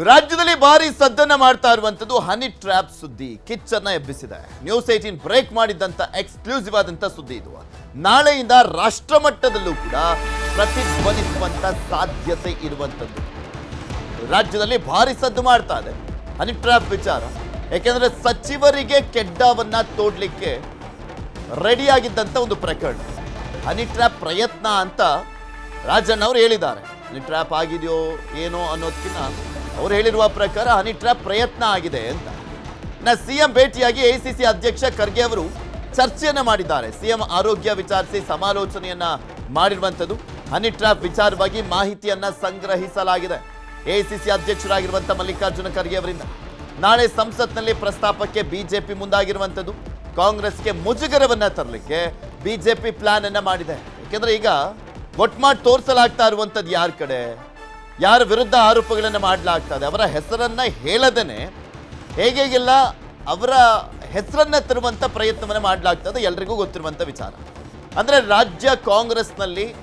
ರಾಜ್ಯದಲ್ಲಿ ಭಾರಿ ಸದ್ದನ್ನ ಮಾಡ್ತಾ ಇರುವಂತದ್ದು ಹನಿ ಟ್ರ್ಯಾಪ್ ಸುದ್ದಿ. ಕಿಚ್ಚನ್ನ ಎಬ್ಬಿಸಿದೆ. ನ್ಯೂಸ್ ಏಟೀನ್ ಬ್ರೇಕ್ ಮಾಡಿದ್ದಂತ ಎಕ್ಸ್ಕ್ಲೂಸಿವ್ ಆದಂತ ಸುದ್ದಿ ಇದು. ನಾಳೆಯಿಂದ ರಾಷ್ಟ್ರ ಮಟ್ಟದಲ್ಲೂ ಕೂಡ ಪ್ರತಿಧ್ವನಿಸುವಂತ ಸಾಧ್ಯತೆ ಇರುವಂತದ್ದು ರಾಜ್ಯದಲ್ಲಿ ಭಾರಿ ಸದ್ದು ಮಾಡ್ತಾ ಇದೆ. ಹನಿ ಟ್ರ್ಯಾಪ್ ವಿಚಾರ. ಯಾಕೆಂದ್ರೆ ಸಚಿವರಿಗೆ ಕೆಡ್ಡವನ್ನ ತೋಡ್ಲಿಕ್ಕೆ ರೆಡಿಯಾಗಿದ್ದಂಥ ಒಂದು ಪ್ರಕರಣ. ಹನಿ ಟ್ರ್ಯಾಪ್ ಪ್ರಯತ್ನ ಅಂತ ರಾಜಣ್ಣ ಅವರು ಹೇಳಿದ್ದಾರೆ. ಹನಿ ಟ್ರ್ಯಾಪ್ ಆಗಿದೆಯೋ, ಏನೋ ಅನ್ನೋದಕ್ಕಿಂತ ಅವ್ರು ಹೇಳಿರುವ ಪ್ರಕಾರ ಹನಿ ಪ್ರಯತ್ನ ಆಗಿದೆ ಅಂತ. ನಾ ಸಿಎಂ ಭೇಟಿಯಾಗಿ ಎಐಸಿಸಿ ಅಧ್ಯಕ್ಷ ಖರ್ಗೆ ಅವರು ಚರ್ಚೆಯನ್ನು ಮಾಡಿದ್ದಾರೆ. ಸಿಎಂ ಆರೋಗ್ಯ ವಿಚಾರಿಸಿ ಸಮಾಲೋಚನೆಯನ್ನ ಮಾಡಿರುವಂಥದ್ದು ಹನಿ ವಿಚಾರವಾಗಿ ಮಾಹಿತಿಯನ್ನ ಸಂಗ್ರಹಿಸಲಾಗಿದೆ. ಎಐಸಿಸಿ ಅಧ್ಯಕ್ಷರಾಗಿರುವಂಥ ಮಲ್ಲಿಕಾರ್ಜುನ ಖರ್ಗೆ ಅವರಿಂದ. ನಾಳೆ ಸಂಸತ್ನಲ್ಲಿ ಪ್ರಸ್ತಾಪಕ್ಕೆ ಬಿಜೆಪಿ ಮುಂದಾಗಿರುವಂಥದ್ದು, ಕಾಂಗ್ರೆಸ್ಗೆ ಮುಜುಗರವನ್ನ ತರಲಿಕ್ಕೆ ಬಿಜೆಪಿ ಪ್ಲಾನ್ ಅನ್ನ ಮಾಡಿದೆ. ಯಾಕೆಂದ್ರೆ ಈಗ ಒಟ್ಮಾಟ್ ತೋರಿಸಲಾಗ್ತಾ ಇರುವಂಥದ್ದು ಯಾರ ಕಡೆ? ಯಾರ ವಿರುದ್ಧ ಆರೋಪಗಳನ್ನು ಮಾಡಲಾಗ್ತದೆ? ಅವರ ಹೆಸರನ್ನ ಹೇಳದೇನೆ ಹೇಗೆಲ್ಲ ಅವರ ಹೆಸರನ್ನ ತರುವಂಥ ಪ್ರಯತ್ನವನ್ನು ಮಾಡಲಾಗ್ತದೆ ಎಲ್ರಿಗೂ ಗೊತ್ತಿರುವಂತ ವಿಚಾರ. ಅಂದ್ರೆ ರಾಜ್ಯ ಕಾಂಗ್ರೆಸ್ನಲ್ಲಿ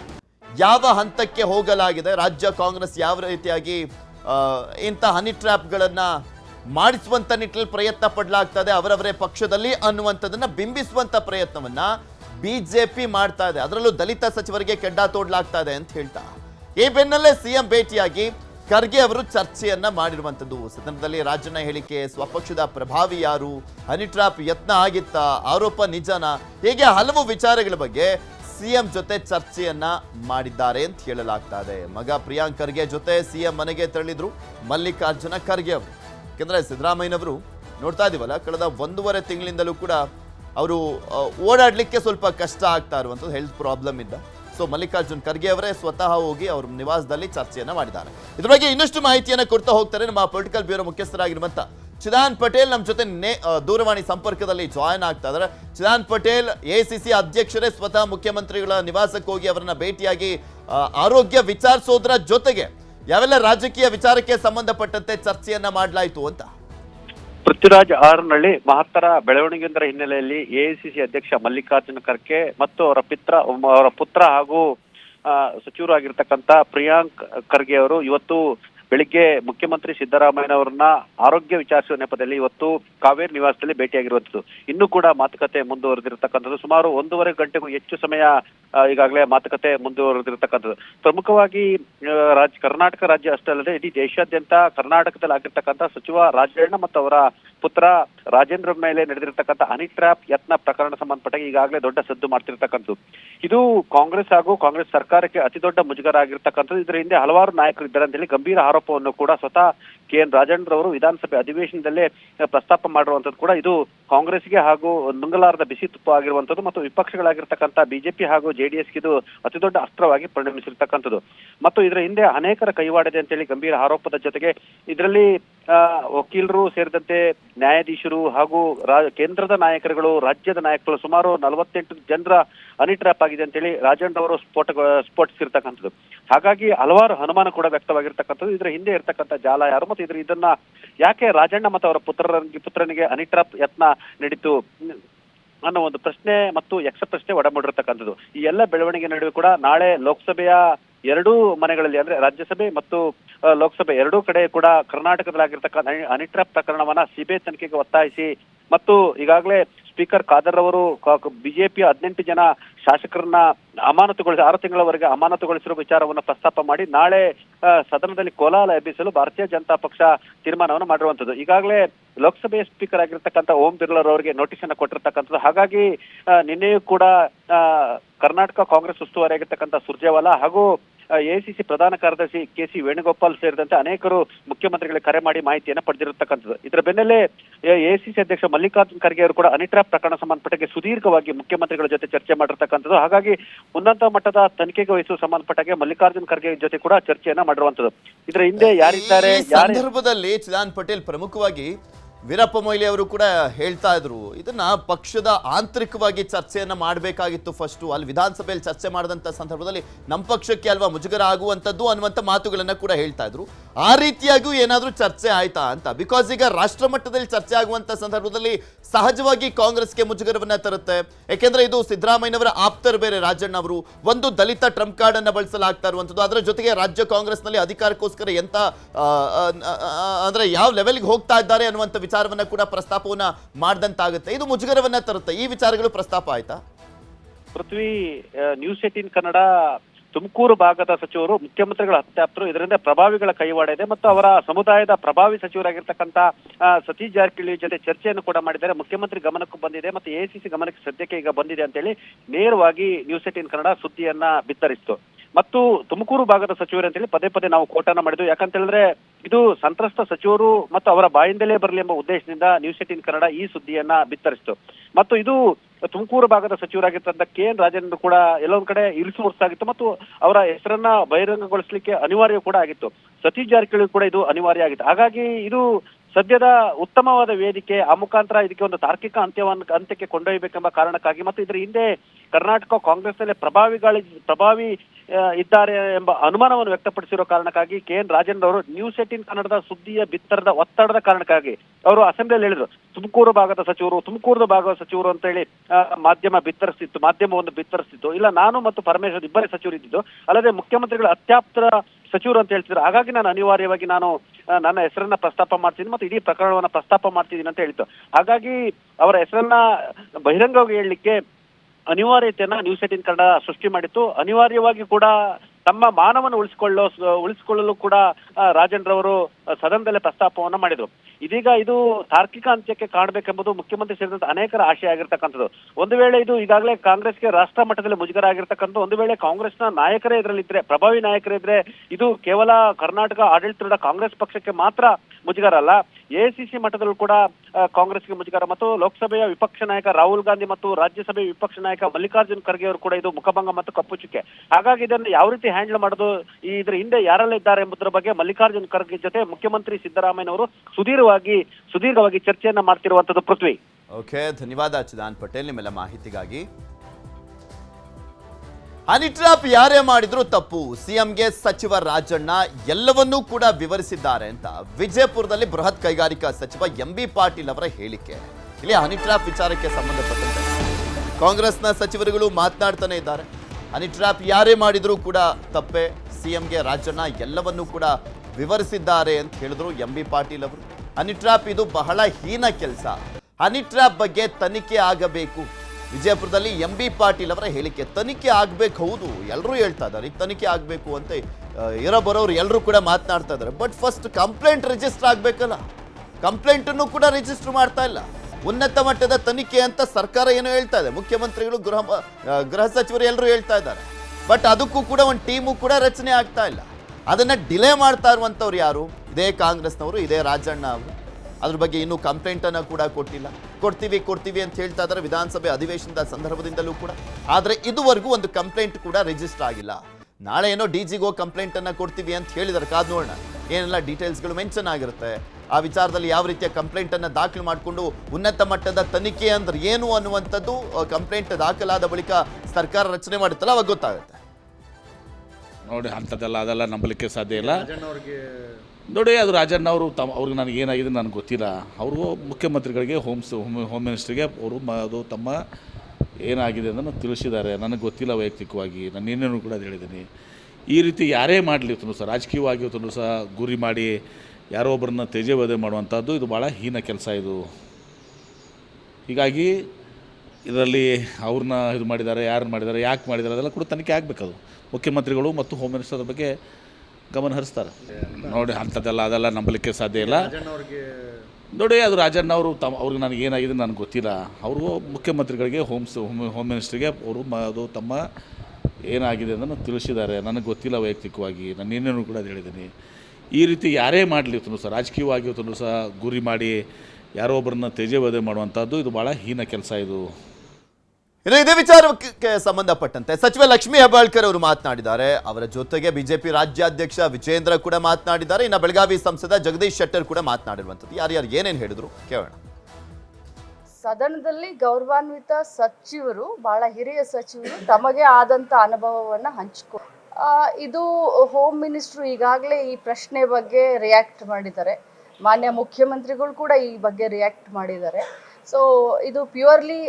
ಯಾವ ಹಂತಕ್ಕೆ ಹೋಗಲಾಗಿದೆ? ರಾಜ್ಯ ಕಾಂಗ್ರೆಸ್ ಯಾವ ರೀತಿಯಾಗಿ ಇಂಥ ಹನಿ ಟ್ರ್ಯಾಪ್ಗಳನ್ನು ಮಾಡಿಸುವಂತ ನಿಟ್ಟಿನಲ್ಲಿ ಪ್ರಯತ್ನ ಪಡಲಾಗ್ತದೆ, ಅವರವರೇ ಪಕ್ಷದಲ್ಲಿ ಅನ್ನುವಂಥದ್ದನ್ನ ಬಿಂಬಿಸುವಂತ ಪ್ರಯತ್ನವನ್ನ ಬಿಜೆಪಿ ಮಾಡ್ತಾ ಇದೆ. ಅದರಲ್ಲೂ ದಲಿತ ಸಚಿವರಿಗೆ ಕೆಡ್ಡ ತೋಡ್ಲಾಗ್ತಾ ಇದೆ ಅಂತ ಹೇಳ್ತಾ. ಈ ಬೆನ್ನಲ್ಲೇ ಸಿಎಂ ಭೇಟಿಯಾಗಿ ಖರ್ಗೆ ಅವರು ಚರ್ಚೆಯನ್ನ ಮಾಡಿರುವಂಥದ್ದು ಸದನದಲ್ಲಿ ರಾಜಣ್ಣ ಹೇಳಿಕೆ, ಸ್ವಪಕ್ಷದ ಪ್ರಭಾವಿ ಯಾರು, ಹನಿ ಟ್ರಾಪ್ ಯತ್ನ ಆಗಿತ್ತ ಆರೋಪ ನಿಜನ, ಹೀಗೆ ಹಲವು ವಿಚಾರಗಳ ಬಗ್ಗೆ ಸಿಎಂ ಜೊತೆ ಚರ್ಚೆಯನ್ನ ಮಾಡಿದ್ದಾರೆ ಅಂತ ಹೇಳಲಾಗ್ತಾ ಇದೆ ಮಗ ಪ್ರಿಯಾಂಕ್ ಖರ್ಗೆ ಜೊತೆ ಸಿಎಂ ಮನೆಗೆ ತೆರಳಿದ್ರು ಮಲ್ಲಿಕಾರ್ಜುನ ಖರ್ಗೆ ಅವರು. ಯಾಕೆಂದ್ರೆ ಸಿದ್ದರಾಮಯ್ಯನವರು ನೋಡ್ತಾ ಇದೀವಲ್ಲ, ಕಳೆದ ಒಂದೂವರೆ ತಿಂಗಳಿಂದಲೂ ಕೂಡ ಅವರು ಓಡಾಡಲಿಕ್ಕೆ ಸ್ವಲ್ಪ ಕಷ್ಟ ಆಗ್ತಾ ಇರುವಂಥದ್ದು ಹೆಲ್ತ್ ಪ್ರಾಬ್ಲಮ್ ಇದ್ದ ಸೊ ಮಲ್ಲಿಕಾರ್ಜುನ್ ಖರ್ಗೆ ಅವರೇ ಸ್ವತಃ ಹೋಗಿ ಅವ್ರ ನಿವಾಸದಲ್ಲಿ ಚರ್ಚೆಯನ್ನು ಮಾಡಿದ್ದಾರೆ. ಇದ್ರ ಬಗ್ಗೆ ಇನ್ನಷ್ಟು ಮಾಹಿತಿಯನ್ನು ಕೊಡ್ತಾ ಹೋಗ್ತಾರೆ ನಮ್ಮ ಪೊಲಿಟಿಕಲ್ ಬ್ಯೂರೋ ಮುಖ್ಯಸ್ಥರಾಗಿರುವಂತ ಚಿದಾನ್ ಪಟೇಲ್ ನಮ್ಮ ಜೊತೆ ನೇ ದೂರವಾಣಿ ಸಂಪರ್ಕದಲ್ಲಿ ಜಾಯ್ನ್ ಆಗ್ತಾ ಇದ್ದಾರೆ. ಚಿದಾನ್ ಪಟೇಲ್ ಎಸಿಸಿ ಅಧ್ಯಕ್ಷರೇ ಸ್ವತಃ ಮುಖ್ಯಮಂತ್ರಿಗಳ ನಿವಾಸಕ್ಕೆ ಹೋಗಿ ಅವರನ್ನ ಭೇಟಿಯಾಗಿ ಆರೋಗ್ಯ ವಿಚಾರಿಸೋದ್ರ ಜೊತೆಗೆ ಯಾವೆಲ್ಲ ರಾಜಕೀಯ ವಿಚಾರಕ್ಕೆ ಸಂಬಂಧಪಟ್ಟಂತೆ ಚರ್ಚೆಯನ್ನ ಮಾಡಲಾಯಿತು ಅಂತ. ಪೃಥ್ವಿರಾಜ್ ಆರ್ನಳ್ಳಿ ಮಹತ್ತರ ಬೆಳವಣಿಗೆಯೊಂದರ ಹಿನ್ನೆಲೆಯಲ್ಲಿ ಎಐಸಿಸಿ ಅಧ್ಯಕ್ಷ ಮಲ್ಲಿಕಾರ್ಜುನ ಖರ್ಗೆ ಮತ್ತು ಅವರ ಪಿತ್ರ ಅವರ ಪುತ್ರ ಹಾಗೂ ಆ, ಸಚಿವರು ಆಗಿರ್ತಕ್ಕಂಥ ಪ್ರಿಯಾಂಕ್ ಖರ್ಗೆ ಅವರು ಇವತ್ತು ಬೆಳಿಗ್ಗೆ ಮುಖ್ಯಮಂತ್ರಿ ಸಿದ್ದರಾಮಯ್ಯನವರನ್ನ ಆರೋಗ್ಯ ವಿಚಾರಿಸುವ ನೆಪದಲ್ಲಿ ಇವತ್ತು ಕಾವೇರಿ ನಿವಾಸದಲ್ಲಿ ಭೇಟಿಯಾಗಿರುವಂಥದ್ದು. ಇನ್ನೂ ಕೂಡ ಮಾತುಕತೆ ಮುಂದುವರೆದಿರತಕ್ಕಂಥದ್ದು. ಸುಮಾರು ಒಂದೂವರೆ ಗಂಟೆಗೂ ಹೆಚ್ಚು ಸಮಯ ಈಗಾಗಲೇ ಮಾತುಕತೆ ಮುಂದುವರೆದಿರತಕ್ಕಂಥದ್ದು. ಪ್ರಮುಖವಾಗಿ ರಾಜ್ಯ ರಾಜ್, ಕರ್ನಾಟಕ ರಾಜ್ಯ ಅಷ್ಟೇ ಅಲ್ಲದೆ ಇಡೀ ದೇಶಾದ್ಯಂತ ಕರ್ನಾಟಕದಲ್ಲಿ ಆಗಿರ್ತಕ್ಕಂಥ ಸಚಿವ ರಾಜಣ್ಣ ಮತ್ತು ಅವರ ಪುತ್ರ ರಾಜೇಂದ್ರ ಮೇಲೆ ನಡೆದಿರತಕ್ಕಂಥ ಅನಿಟ್ರಾಪ್ ಯತ್ನ ಪ್ರಕರಣ ಸಂಬಂಧಪಟ್ಟ ಈಗಾಗಲೇ ದೊಡ್ಡ ಸದ್ದು ಮಾಡ್ತಿರ್ತಕ್ಕಂಥದ್ದು. ಇದು ಕಾಂಗ್ರೆಸ್ ಹಾಗೂ ಕಾಂಗ್ರೆಸ್ ಸರ್ಕಾರಕ್ಕೆ ಅತಿ ದೊಡ್ಡ ಮುಜುಗರ ಆಗಿರ್ತಕ್ಕಂಥದ್ದು ಇದರ ಹಿಂದೆ ಹಲವಾರು ನಾಯಕರು ಇದ್ದಾರೆ ಅಂತ ಹೇಳಿ ಗಂಭೀರ ಆರೋಪವನ್ನು ಕೂಡ ಸ್ವತಃ ಕೆ ಎನ್ ರಾಜೇಂದ್ರ ಅವರು ವಿಧಾನಸಭೆ ಅಧಿವೇಶನದಲ್ಲೇ ಪ್ರಸ್ತಾಪ ಮಾಡಿರುವಂತದ್ದು ಕೂಡ ಇದು ಕಾಂಗ್ರೆಸ್ಗೆ ಹಾಗೂ ನುಂಗಲಾರದ ಬಿಸಿ ತುಪ್ಪ ಆಗಿರುವಂತದ್ದು ಮತ್ತು ವಿಪಕ್ಷಗಳಾಗಿರ್ತಕ್ಕಂಥ ಬಿಜೆಪಿ ಹಾಗೂ ಜೆಡಿಎಸ್ ಇದು ಅತಿ ದೊಡ್ಡ ಅಸ್ತ್ರವಾಗಿ ಪರಿಣಮಿಸಿರ್ತಕ್ಕಂಥದ್ದು. ಮತ್ತು ಇದರ ಹಿಂದೆ ಅನೇಕರ ಕೈವಾಡಿದೆ ಅಂತೇಳಿ ಗಂಭೀರ ಆರೋಪದ ಜೊತೆಗೆ ಇದರಲ್ಲಿ ವಕೀಲರು ಸೇರಿದಂತೆ ನ್ಯಾಯಾಧೀಶರು ಹಾಗೂ ಕೇಂದ್ರದ ನಾಯಕರುಗಳು, ರಾಜ್ಯದ ನಾಯಕರು ಸುಮಾರು ನಲವತ್ತೆಂಟು ಜನರ ಅನಿಟ್ರಾಪ್ ಆಗಿದೆ ಅಂತೇಳಿ ರಾಜಣ್ಣ ಅವರು ಸ್ಫೋಟ ಸ್ಫೋಟಿಸಿರ್ತಕ್ಕಂಥದ್ದು ಹಾಗಾಗಿ ಹಲವಾರು ಅನುಮಾನ ಕೂಡ ವ್ಯಕ್ತವಾಗಿರ್ತಕ್ಕಂಥದ್ದು. ಇದರ ಹಿಂದೆ ಇರ್ತಕ್ಕಂಥ ಜಾಲ ಯಾರು ಮತ್ತು ಇದ್ರ ಇದನ್ನ ಯಾಕೆ ರಾಜಣ್ಣ ಮತ್ತು ಅವರ ಪುತ್ರರ ಪುತ್ರನಿಗೆ ಅನಿಟ್ರಾಪ್ ಯತ್ನ ನಡೀತು ಅನ್ನೋ ಒಂದು ಪ್ರಶ್ನೆ ಮತ್ತು ಯಕ್ಷ ಪ್ರಶ್ನೆ ಒಡಮೂಡಿರ್ತಕ್ಕಂಥದ್ದು ಈ ಎಲ್ಲ ಬೆಳವಣಿಗೆ ನಡುವೆ ಕೂಡ ನಾಳೆ ಲೋಕಸಭೆಯ ಎರಡೂ ಮನೆಗಳಲ್ಲಿ ಅಂದ್ರೆ ರಾಜ್ಯಸಭೆ ಮತ್ತು ಲೋಕಸಭೆ ಎರಡೂ ಕಡೆ ಕೂಡ ಕರ್ನಾಟಕದಲ್ಲಾಗಿರ್ತಕ್ಕಂಥ ಅನಿಟ್ರ ಪ್ರಕರಣವನ್ನ ಸಿಬಿಐ ತನಿಖೆಗೆ ಒತ್ತಾಯಿಸಿ ಮತ್ತು ಈಗಾಗಲೇ ಸ್ಪೀಕರ್ ಖಾದರ್ ಅವರು ಬಿಜೆಪಿ ಹದಿನೆಂಟು ಜನ ಶಾಸಕರನ್ನ ಅಮಾನತುಗೊಳಿಸಿ, ಆರು ತಿಂಗಳವರೆಗೆ ಅಮಾನತುಗೊಳಿಸಿರುವ ವಿಚಾರವನ್ನು ಪ್ರಸ್ತಾಪ ಮಾಡಿ ನಾಳೆ ಸದನದಲ್ಲಿ ಕೋಲಾಹಲ ಎಬ್ಬಿಸಲು ಭಾರತೀಯ ಜನತಾ ಪಕ್ಷ ತೀರ್ಮಾನವನ್ನು ಮಾಡಿರುವಂತದ್ದು. ಈಗಾಗಲೇ ಲೋಕಸಭೆಯ ಸ್ಪೀಕರ್ ಆಗಿರ್ತಕ್ಕಂಥ ಓಂ ಬಿರ್ಲರ್ ಅವರಿಗೆ ನೋಟಿಸ್ ಅನ್ನು ಕೊಟ್ಟಿರ್ತಕ್ಕಂಥದ್ದು. ಹಾಗಾಗಿ ನಿನ್ನೆಯೂ ಕೂಡ ಕರ್ನಾಟಕ ಕಾಂಗ್ರೆಸ್ ಉಸ್ತುವಾರಿ ಆಗಿರ್ತಕ್ಕಂಥ ಸುರ್ಜೇವಾಲಾ ಹಾಗೂ ಎಸಿಸಿ ಪ್ರಧಾನ ಕಾರ್ಯದರ್ಶಿ ಕೆ ಸಿ ವೇಣುಗೋಪಾಲ್ ಸೇರಿದಂತೆ ಅನೇಕರು ಮುಖ್ಯಮಂತ್ರಿಗಳಿಗೆ ಕರೆ ಮಾಡಿ ಮಾಹಿತಿಯನ್ನು ಪಡೆದಿರತಕ್ಕಂಥದ್ದು. ಇದರ ಬೆನ್ನಲ್ಲೇ ಎಐಸಿಸಿ ಅಧ್ಯಕ್ಷ ಮಲ್ಲಿಕಾರ್ಜುನ್ ಖರ್ಗೆ ಅವರು ಕೂಡ ಅನಿಟ್ರಾ ಪ್ರಕರಣ ಸಂಬಂಧಪಟ್ಟಕ್ಕೆ ಸುದೀರ್ಘವಾಗಿ ಮುಖ್ಯಮಂತ್ರಿಗಳ ಜೊತೆ ಚರ್ಚೆ ಮಾಡಿರ್ತಕ್ಕಂಥದ್ದು. ಹಾಗಾಗಿ ಉನ್ನತ ಮಟ್ಟದ ತನಿಖೆಗೆ ವಹಿಸುವ ಸಂಬಂಧಪಟ್ಟಾಗೆ ಮಲ್ಲಿಕಾರ್ಜುನ್ ಖರ್ಗೆ ಜೊತೆ ಕೂಡ ಚರ್ಚೆಯನ್ನ ಮಾಡಿರುವಂತದ್ದು ಇದರ ಹಿಂದೆ ಯಾರಿದ್ದಾರೆ ಸಂದರ್ಭದಲ್ಲಿ ಚಿದಾನ್ ಪಟೇಲ್ ಪ್ರಮುಖವಾಗಿ ವೀರಪ್ಪ ಮೊಯ್ಲಿ ಅವರು ಕೂಡ ಹೇಳ್ತಾ ಇದ್ರು, ಇದನ್ನ ಪಕ್ಷದ ಆಂತರಿಕವಾಗಿ ಚರ್ಚೆಯನ್ನ ಮಾಡಬೇಕಾಗಿತ್ತು ಫಸ್ಟು ಅಲ್ಲಿ ವಿಧಾನಸಭೆಯಲ್ಲಿ ಚರ್ಚೆ ಮಾಡಿದಂತ ಸಂದರ್ಭದಲ್ಲಿ ನಮ್ಮ ಪಕ್ಷಕ್ಕೆ ಅಲ್ವಾ ಮುಜುಗರ ಆಗುವಂಥದ್ದು ಅನ್ನುವಂಥ ಮಾತುಗಳನ್ನ ಕೂಡ ಹೇಳ್ತಾ ಇದ್ರು. ಆ ರೀತಿಯಾಗೂ ಏನಾದರೂ ಚರ್ಚೆ ಆಯ್ತಾ ಅಂತ? ಬಿಕಾಸ್ ಈಗ ರಾಷ್ಟ್ರ ಮಟ್ಟದಲ್ಲಿ ಚರ್ಚೆ ಆಗುವಂಥ ಸಂದರ್ಭದಲ್ಲಿ ಸಹಜವಾಗಿ ಕಾಂಗ್ರೆಸ್ಗೆ ಮುಜುಗರವನ್ನ ತರುತ್ತೆ. ಯಾಕೆಂದ್ರೆ ಇದು ಸಿದ್ದರಾಮಯ್ಯನವರ ಆಪ್ತರ್ ಬೇರೆ, ರಾಜಣ್ಣ ಅವರು. ಒಂದು ದಲಿತ ಟ್ರಂಪ್ ಕಾರ್ಡ್ ಅನ್ನ ಬಳಸಲಾಗ್ತಾ ಇರುವಂಥದ್ದು ಅದರ ಜೊತೆಗೆ ರಾಜ್ಯ ಕಾಂಗ್ರೆಸ್ನಲ್ಲಿ ಅಧಿಕಾರಕ್ಕೋಸ್ಕರ ಎಂತ ಅಂದ್ರೆ ಯಾವ ಲೆವೆಲ್ಗೆ ಹೋಗ್ತಾ ಇದ್ದಾರೆ ಅನ್ನುವಂಥ ವಿಚಾರವನ್ನ ಕೂಡ ಪ್ರಸ್ತಾಪವನ್ನ ಮಾಡಿದಂತಾಗುತ್ತೆ. ಇದು ಮುಜುಗರವನ್ನ ತರುತ್ತೆ. ಈ ವಿಚಾರಗಳು ಪ್ರಸ್ತಾಪ ಆಯ್ತಾ? ಪೃಥ್ವಿ ನ್ಯೂಸ್ ಏಟೀನ್ ಕನ್ನಡ ತುಮಕೂರು ಭಾಗದ ಸಚಿವರು, ಮುಖ್ಯಮಂತ್ರಿಗಳ ಹತ್ಯಾಪ್ತರು ಇದರಿಂದ ಪ್ರಭಾವಿಗಳ ಕೈವಾಡ ಇದೆ ಮತ್ತು ಅವರ ಸಮುದಾಯದ ಪ್ರಭಾವಿ ಸಚಿವರಾಗಿರ್ತಕ್ಕಂಥ ಸತೀಶ್ ಜಾರಕಿಹೊಳಿ ಜೊತೆ ಚರ್ಚೆಯನ್ನು ಕೂಡ ಮಾಡಿದ್ದಾರೆ. ಮುಖ್ಯಮಂತ್ರಿ ಗಮನಕ್ಕೂ ಬಂದಿದೆ ಮತ್ತು ಎಸಿಸಿ ಗಮನಕ್ಕೆ ಸದ್ಯಕ್ಕೆ ಈಗ ಬಂದಿದೆ ಅಂತೇಳಿ ನೇರವಾಗಿ ನ್ಯೂಸ್ ಏಟೀನ್ ಕನ್ನಡ ಸುದ್ದಿಯನ್ನ ಬಿತ್ತರಿಸಿತು. ಮತ್ತು ತುಮಕೂರು ಭಾಗದ ಸಚಿವರು ಅಂತೇಳಿ ಪದೇ ಪದೇ ನಾವು ಕೋಟಾನ ಮಾಡಿದ್ವು. ಯಾಕಂತ ಹೇಳಿದ್ರೆ ಇದು ಸಂತ್ರಸ್ತ ಸಚಿವರು ಮತ್ತು ಅವರ ಬಾಯಿಂದಲೇ ಬರಲಿ ಎಂಬ ಉದ್ದೇಶದಿಂದ ನ್ಯೂಸ್ ಏಟೀನ್ ಕನ್ನಡ ಈ ಸುದ್ದಿಯನ್ನ ಬಿತ್ತರಿಸಿತು. ಮತ್ತು ಇದು ತುಮಕೂರು ಭಾಗದ ಸಚಿವರಾಗಿರ್ತಕ್ಕಂಥ ಕೆ ಎನ್ ರಾಜೇಂದ್ರ ಕೂಡ ಎಲ್ಲೊಂದ್ ಕಡೆ ಇರಿಸು ಮತ್ತು ಅವರ ಹೆಸರನ್ನ ಬಹಿರಂಗಗೊಳಿಸಲಿಕ್ಕೆ ಅನಿವಾರ್ಯ ಕೂಡ ಆಗಿತ್ತು. ಸತೀಶ್ ಜಾರಕಿಹೊಳಿ ಕೂಡ ಇದು ಅನಿವಾರ್ಯ ಆಗಿತ್ತು. ಹಾಗಾಗಿ ಇದು ಸದ್ಯದ ಉತ್ತಮವಾದ ವೇದಿಕೆ, ಆ ಮುಖಾಂತರ ಇದಕ್ಕೆ ಒಂದು ತಾರ್ಕಿಕ ಅಂತ್ಯವನ್ನು, ಅಂತ್ಯಕ್ಕೆ ಕೊಂಡೊಯ್ಯಬೇಕೆಂಬ ಕಾರಣಕ್ಕಾಗಿ ಮತ್ತು ಇದರ ಹಿಂದೆ ಕರ್ನಾಟಕ ಕಾಂಗ್ರೆಸ್ನಲ್ಲಿ ಪ್ರಭಾವಿಗಳ, ಪ್ರಭಾವಿ ಇದ್ದಾರೆ ಎಂಬ ಅನುಮಾನವನ್ನು ವ್ಯಕ್ತಪಡಿಸಿರೋ ಕಾರಣಕ್ಕಾಗಿ ಕೆ ಎನ್ ರಾಜೇಂದ್ರ ಅವರು ನ್ಯೂಸ್ ಏಟೀನ್ ಕನ್ನಡದ ಸುದ್ದಿಯ ಬಿತ್ತರದ ಒತ್ತಡದ ಕಾರಣಕ್ಕಾಗಿ ಅವರು ಅಸೆಂಬ್ಲಿಯಲ್ಲಿ ಹೇಳಿದ್ರು. ತುಮಕೂರು ಭಾಗದ ಸಚಿವರು ತುಮಕೂರು ಭಾಗದ ಸಚಿವರು ಅಂತ ಹೇಳಿ ಮಾಧ್ಯಮ ಬಿತ್ತರಿಸ್ತಿತ್ತು, ಮಾಧ್ಯಮವನ್ನು ಬಿತ್ತರಿಸ್ತಿತ್ತು. ಇಲ್ಲ, ನಾನು ಮತ್ತು ಪರಮೇಶ್ವರ್ ಇಬ್ಬರೇ ಸಚಿವರು ಇದ್ದಿದ್ದು. ಅಲ್ಲದೆ ಮುಖ್ಯಮಂತ್ರಿಗಳು ಅತ್ಯಾಪ್ತರ ಸಚಿವರು ಅಂತ ಹೇಳ್ತಿದ್ರು. ಹಾಗಾಗಿ ನಾನು ಅನಿವಾರ್ಯವಾಗಿ ನಾನು ನನ್ನ ಹೆಸರನ್ನ ಪ್ರಸ್ತಾಪ ಮಾಡ್ತೀನಿ ಮತ್ತು ಇಡೀ ಪ್ರಕರಣವನ್ನ ಪ್ರಸ್ತಾಪ ಮಾಡ್ತಿದ್ದೀನಿ ಅಂತ ಹೇಳಿತ್ತು ಹಾಗಾಗಿ ಅವರ ಹೆಸರನ್ನ ಬಹಿರಂಗವಾಗಿ ಹೇಳಲಿಕ್ಕೆ ಅನಿವಾರ್ಯತೆಯನ್ನ ನ್ಯೂಸ್ ಏಟೀನ್ ಕನ್ನಡ ಸೃಷ್ಟಿ ಮಾಡಿತ್ತು. ಅನಿವಾರ್ಯವಾಗಿ ಕೂಡ ತಮ್ಮ ಮಾನವನ್ನು ಉಳಿಸಿಕೊಳ್ಳೋ ಉಳಿಸಿಕೊಳ್ಳಲು ಕೂಡ ರಾಜೇಂದ್ರ ಅವರು ಸದನದಲ್ಲೇ ಪ್ರಸ್ತಾಪವನ್ನು ಮಾಡಿದ್ರು. ಇದೀಗ ಇದು ತಾರ್ಕಿಕ ಅಂತ್ಯಕ್ಕೆ ಕಾಣಬೇಕೆಂಬುದು ಮುಖ್ಯಮಂತ್ರಿ ಸೇರಿದಂತೆ ಅನೇಕರ ಆಶೆ ಆಗಿರ್ತಕ್ಕಂಥದ್ದು. ಒಂದು ವೇಳೆ ಇದು ಈಗಾಗಲೇ ಕಾಂಗ್ರೆಸ್ಗೆ ರಾಷ್ಟ್ರ ಮಟ್ಟದಲ್ಲಿ ಮುಜುಗರ ಆಗಿರ್ತಕ್ಕಂಥ ಒಂದು ವೇಳೆ ಕಾಂಗ್ರೆಸ್ನ ನಾಯಕರೇ ಇದರಲ್ಲಿದ್ರೆ, ಪ್ರಭಾವಿ ನಾಯಕರಿದ್ರೆ ಇದು ಕೇವಲ ಕರ್ನಾಟಕ ಆಡಳಿತದ ಕಾಂಗ್ರೆಸ್ ಪಕ್ಷಕ್ಕೆ ಮಾತ್ರ ಮುಜುಗರ ಅಲ್ಲ ಎಸಿಸಿ ಮಟ್ಟದಲ್ಲೂ ಕೂಡ ಕಾಂಗ್ರೆಸ್ಗೆ ಮುಜುಗರ. ಮತ್ತು ಲೋಕಸಭೆಯ ವಿಪಕ್ಷ ನಾಯಕ ರಾಹುಲ್ ಗಾಂಧಿ ಮತ್ತು ರಾಜ್ಯಸಭೆಯ ವಿಪಕ್ಷ ನಾಯಕ ಮಲ್ಲಿಕಾರ್ಜುನ್ ಖರ್ಗೆ ಅವರು ಕೂಡ ಇದು ಮುಖಭಂಗ ಮತ್ತು ಕಪ್ಪು ಚುಕ್ಕೆ. ಹಾಗಾಗಿ ಇದನ್ನು ಯಾವ ರೀತಿ ಹ್ಯಾಂಡಲ್ ಮಾಡೋದು ಇದ್ರ ಹಿಂದೆ ಯಾರೆಲ್ಲ ಇದ್ದಾರೆ ಎಂಬುದರ ಬಗ್ಗೆ ಮಲ್ಲಿಕಾರ್ಜುನ್ ಖರ್ಗೆ ಜೊತೆ ಮುಖ್ಯಮಂತ್ರಿ ಸಿದ್ದರಾಮಯ್ಯನವರು ಸುದೀರ್ಘವಾಗಿ ಸುದೀರ್ಘವಾಗಿ ಚರ್ಚೆಯನ್ನ ಮಾಡ್ತಿರುವಂತದ್ದು ಪೃಥ್ವಿ. ಓಕೆ ಧನ್ಯವಾದ ಚಿದಾನ್ ಪಟೇಲ್ ನಿಮ್ಮೆಲ್ಲ ಮಾಹಿತಿಗಾಗಿ. ಹನಿ ಟ್ರ್ಯಾಪ್ ಯಾರೇ ಮಾಡಿದ್ರು ತಪ್ಪು. ಸಿಎಂಗೆ ಸಚಿವ ರಾಜಣ್ಣ ಎಲ್ಲವನ್ನೂ ಕೂಡ ವಿವರಿಸಿದ್ದಾರೆ ಅಂತ ವಿಜಯಪುರದಲ್ಲಿ ಬೃಹತ್ ಕೈಗಾರಿಕಾ ಸಚಿವ ಎಂ ಬಿ ಪಾಟೀಲ್ ಅವರ ಹೇಳಿಕೆ. ಇಲ್ಲಿ ಹನಿ ಟ್ರಾಪ್ ವಿಚಾರಕ್ಕೆ ಸಂಬಂಧಪಟ್ಟಂತೆ ಕಾಂಗ್ರೆಸ್ನ ಸಚಿವರುಗಳು ಮಾತನಾಡ್ತಾನೆ ಇದ್ದಾರೆ. ಹನಿ ಟ್ರ್ಯಾಪ್ ಯಾರೇ ಮಾಡಿದ್ರು ಕೂಡ ತಪ್ಪೆ. ಸಿಎಂಗೆ ರಾಜಣ್ಣ ಎಲ್ಲವನ್ನೂ ಕೂಡ ವಿವರಿಸಿದ್ದಾರೆ ಅಂತ ಹೇಳಿದ್ರು ಎಂ ಬಿ ಪಾಟೀಲ್ ಅವರು. ಹನಿ ಟ್ರ್ಯಾಪ್ ಇದು ಬಹಳ ಹೀನ ಕೆಲಸ. ಹನಿ ಟ್ರ್ಯಾಪ್ ಬಗ್ಗೆ ತನಿಖೆ ಆಗಬೇಕು. ವಿಜಯಪುರದಲ್ಲಿ ಎಂ ಬಿ ಪಾಟೀಲ್ ಅವರ ಹೇಳಿಕೆ, ತನಿಖೆ ಆಗ್ಬೇಕು ಹೌದು ಎಲ್ಲರೂ ಹೇಳ್ತಾ ಇದ್ದಾರೆ, ಈಗ ತನಿಖೆ ಆಗಬೇಕು ಅಂತ ಇರೋ ಬರೋರು ಎಲ್ಲರೂ ಕೂಡ ಮಾತನಾಡ್ತಾ ಇದ್ದಾರೆ. ಬಟ್ ಫಸ್ಟ್ ಕಂಪ್ಲೇಂಟ್ ರಿಜಿಸ್ಟರ್ ಆಗಬೇಕಲ್ಲ. ಕಂಪ್ಲೇಂಟನ್ನು ಕೂಡ ರಿಜಿಸ್ಟರ್ ಮಾಡ್ತಾ ಇಲ್ಲ. ಉನ್ನತ ಮಟ್ಟದ ತನಿಖೆ ಅಂತ ಸರ್ಕಾರ ಏನು ಹೇಳ್ತಾ ಇದೆ. ಮುಖ್ಯಮಂತ್ರಿಗಳು, ಗೃಹ ಗೃಹ ಸಚಿವರು ಎಲ್ಲರೂ ಹೇಳ್ತಾ ಇದ್ದಾರೆ. ಬಟ್ ಅದಕ್ಕೂ ಕೂಡ ಒಂದು ಟೀಮು ಕೂಡ ರಚನೆ ಆಗ್ತಾ ಇಲ್ಲ. ಅದನ್ನ ಡಿಲೇ ಮಾಡ್ತಾ ಇರುವಂಥವ್ರು ಯಾರು? ಇದೇ ಕಾಂಗ್ರೆಸ್ನವರು, ಇದೇ ರಾಜಣ್ಣ ಅವರು ಅದ್ರ ಬಗ್ಗೆ ಇನ್ನೂ ಕಂಪ್ಲೇಂಟನ್ನು ಕೂಡ ಕೊಟ್ಟಿಲ್ಲ. ಕೊಡ್ತೀವಿ ಕೊಡ್ತೀವಿ ಅಂತ ಹೇಳ್ತಾ ಇದ್ದಾರೆ ವಿಧಾನಸಭೆ ಅಧಿವೇಶನದ ಸಂದರ್ಭದಿಂದಲೂ ಕೂಡ. ಆದರೆ ಇದುವರೆಗೂ ಒಂದು ಕಂಪ್ಲೇಂಟ್ ಕೂಡ ರಿಜಿಸ್ಟರ್ ಆಗಿಲ್ಲ. ನಾಳೆ ಏನೋ ಡಿ ಜಿಗೋ ಕಂಪ್ಲೇಂಟನ್ನು ಕೊಡ್ತೀವಿ ಅಂತ ಹೇಳಿದ್ದಾರೆ ಕಾದ್ ನೋಡೋಣ. ಏನೆಲ್ಲ ಡೀಟೇಲ್ಸ್ಗಳು ಮೆನ್ಷನ್ ಆಗಿರುತ್ತೆ. ಆ ವಿಚಾರದಲ್ಲಿ ಯಾವ ರೀತಿಯ ಕಂಪ್ಲೇಂಟನ್ನು ದಾಖಲು ಮಾಡಿಕೊಂಡು ಉನ್ನತ ಮಟ್ಟದ ತನಿಖೆ ಅಂದ್ರೆ ಏನು ಅನ್ನುವಂಥದ್ದು ಕಂಪ್ಲೇಂಟ್ ದಾಖಲಾದ ಬಳಿಕ ಸರ್ಕಾರ ರಚನೆ ಮಾಡುತ್ತಲ್ಲ, ಅವಾಗ ಗೊತ್ತಾಗುತ್ತೆ. ನೋಡಿ ಅಂಥದ್ದೆಲ್ಲ ಅದೆಲ್ಲ ನಂಬಲಿಕ್ಕೆ ಸಾಧ್ಯ ಇಲ್ಲ. ನೋಡಿ ಅದು ರಾಜಣ್ಣ ಅವರು ತಮ್ಮ ಅವ್ರಿಗೆ ನನಗೆ ಏನಾಗಿದೆ ನನಗೆ ಗೊತ್ತಿಲ್ಲ. ಅವರು ಮುಖ್ಯಮಂತ್ರಿಗಳಿಗೆ ಹೋಮ್ಸ್ ಹೋಮ್ ಹೋಮ್ ಮಿನಿಸ್ಟ್ರಿಗೆ ಅವರು ಮ ಅದು ತಮ್ಮ ಏನಾಗಿದೆ ಅಂತ ತಿಳಿಸಿದ್ದಾರೆ. ನನಗೆ ಗೊತ್ತಿಲ್ಲ ವೈಯಕ್ತಿಕವಾಗಿ. ನಾನು ಏನೇನು ಕೂಡ ಅದು ಹೇಳಿದ್ದೀನಿ. ಈ ರೀತಿ ಯಾರೇ ಮಾಡಲಿ ಇವತ್ತು ಸಹ ರಾಜಕೀಯವಾಗಿ ಇವತ್ತು ಸಹ ಗುರಿ ಮಾಡಿ ಯಾರೋ ಒಬ್ಬರನ್ನ ತೇಜವಧೆ ಮಾಡುವಂಥದ್ದು ಇದು ಭಾಳ ಹೀನ ಕೆಲಸ ಇದು. ಹೀಗಾಗಿ ಇದರಲ್ಲಿ ಅವ್ರನ್ನ ಇದು ಮಾಡಿದ್ದಾರೆ ಯಾರು ಮಾಡಿದ್ದಾರೆ ಯಾಕೆ ಮಾಡಿದ್ದಾರೆ ಅದೆಲ್ಲ ಕೂಡ ತನಿಖೆ ಆಗಬೇಕದು ಮುಖ್ಯಮಂತ್ರಿಗಳು ಮತ್ತು ಹೋಮ್ ಮಿನಿಸ್ಟರ್ ಬಗ್ಗೆ ಗಮನ ಹರಿಸ್ತಾರೆ. ನೋಡಿ ಅಂಥದ್ದೆಲ್ಲ ಅದೆಲ್ಲ ನಂಬಲಿಕ್ಕೆ ಸಾಧ್ಯ ಇಲ್ಲ. ನೋಡಿ ಅದು ರಾಜಣ್ಣ ಅವರು ತಮ್ಮ ಅವ್ರಿಗೆ ನನಗೆ ಏನಾಗಿದೆ ನನಗೆ ಗೊತ್ತಿಲ್ಲ. ಅವರು ಮುಖ್ಯಮಂತ್ರಿಗಳಿಗೆ ಹೋಮ್ ಹೋಮ್ ಹೋಮ್ ಮಿನಿಸ್ಟ್ರಿಗೆ ಅವರು ಮ ಅದು ತಮ್ಮ ಏನಾಗಿದೆ ಅಂತ ತಿಳಿಸಿದ್ದಾರೆ. ನನಗೆ ಗೊತ್ತಿಲ್ಲ ವೈಯಕ್ತಿಕವಾಗಿ. ನಾನು ಏನೇನು ಕೂಡ ಅದು ಹೇಳಿದ್ದೀನಿ. ಈ ರೀತಿ ಯಾರೇ ಮಾಡಲಿ ಇವತ್ತು ಸಹ ರಾಜಕೀಯವಾಗಿ ಇವತ್ತು ಸಹ ಗುರಿ ಮಾಡಿ ಯಾರೋ ಒಬ್ಬರನ್ನ ತೇಜವಧೆ ಮಾಡುವಂಥದ್ದು ಇದು ಭಾಳ ಹೀನ ಕೆಲಸ ಇದು. ಇನ್ನು ಇದೇ ವಿಚಾರಕ್ಕೆ ಸಂಬಂಧಪಟ್ಟಂತೆ ಸಚಿವ ಲಕ್ಷ್ಮೀ ಹೆಬ್ಬಾಳ್ಕರ್ ಅವರು ಮಾತನಾಡಿದ್ದಾರೆ. ಅವರ ಜೊತೆಗೆ ಬಿಜೆಪಿ ರಾಜ್ಯಾಧ್ಯಕ್ಷ ವಿಜೇಂದ್ರ ಕೂಡ ಮಾತನಾಡಿದ್ದಾರೆ. ಇನ್ನು ಬೆಳಗಾವಿ ಸಂಸದ ಜಗದೀಶ್ ಶೆಟ್ಟರ್ ಕೂಡ ಮಾತನಾಡಿರುವಂಥದ್ದು. ಯಾರ್ಯಾರು, ಏನೇನು ಹೇಳಿದ್ರು? ಕೇಳೋಣ. ಸದನದಲ್ಲಿ ಗೌರವಾನ್ವಿತ ಸಚಿವರು, ಬಹಳ ಹಿರಿಯ ಸಚಿವರು ತಮಗೆ ಆದಂತ ಅನುಭವವನ್ನ ಹಂಚಿಕೊ ಇದು ಹೋಮ್ ಮಿನಿಸ್ಟ್ರು ಈಗಾಗಲೇ ಈ ಪ್ರಶ್ನೆ ಬಗ್ಗೆ ರಿಯಾಕ್ಟ್ ಮಾಡಿದ್ದಾರೆ. ಮಾನ್ಯ ಮುಖ್ಯಮಂತ್ರಿಗಳು ಕೂಡ ಈ ಬಗ್ಗೆ ರಿಯಾಕ್ಟ್ ಮಾಡಿದ್ದಾರೆ. ಸೊ ಇದು ಪ್ಯೂರ್ಲಿ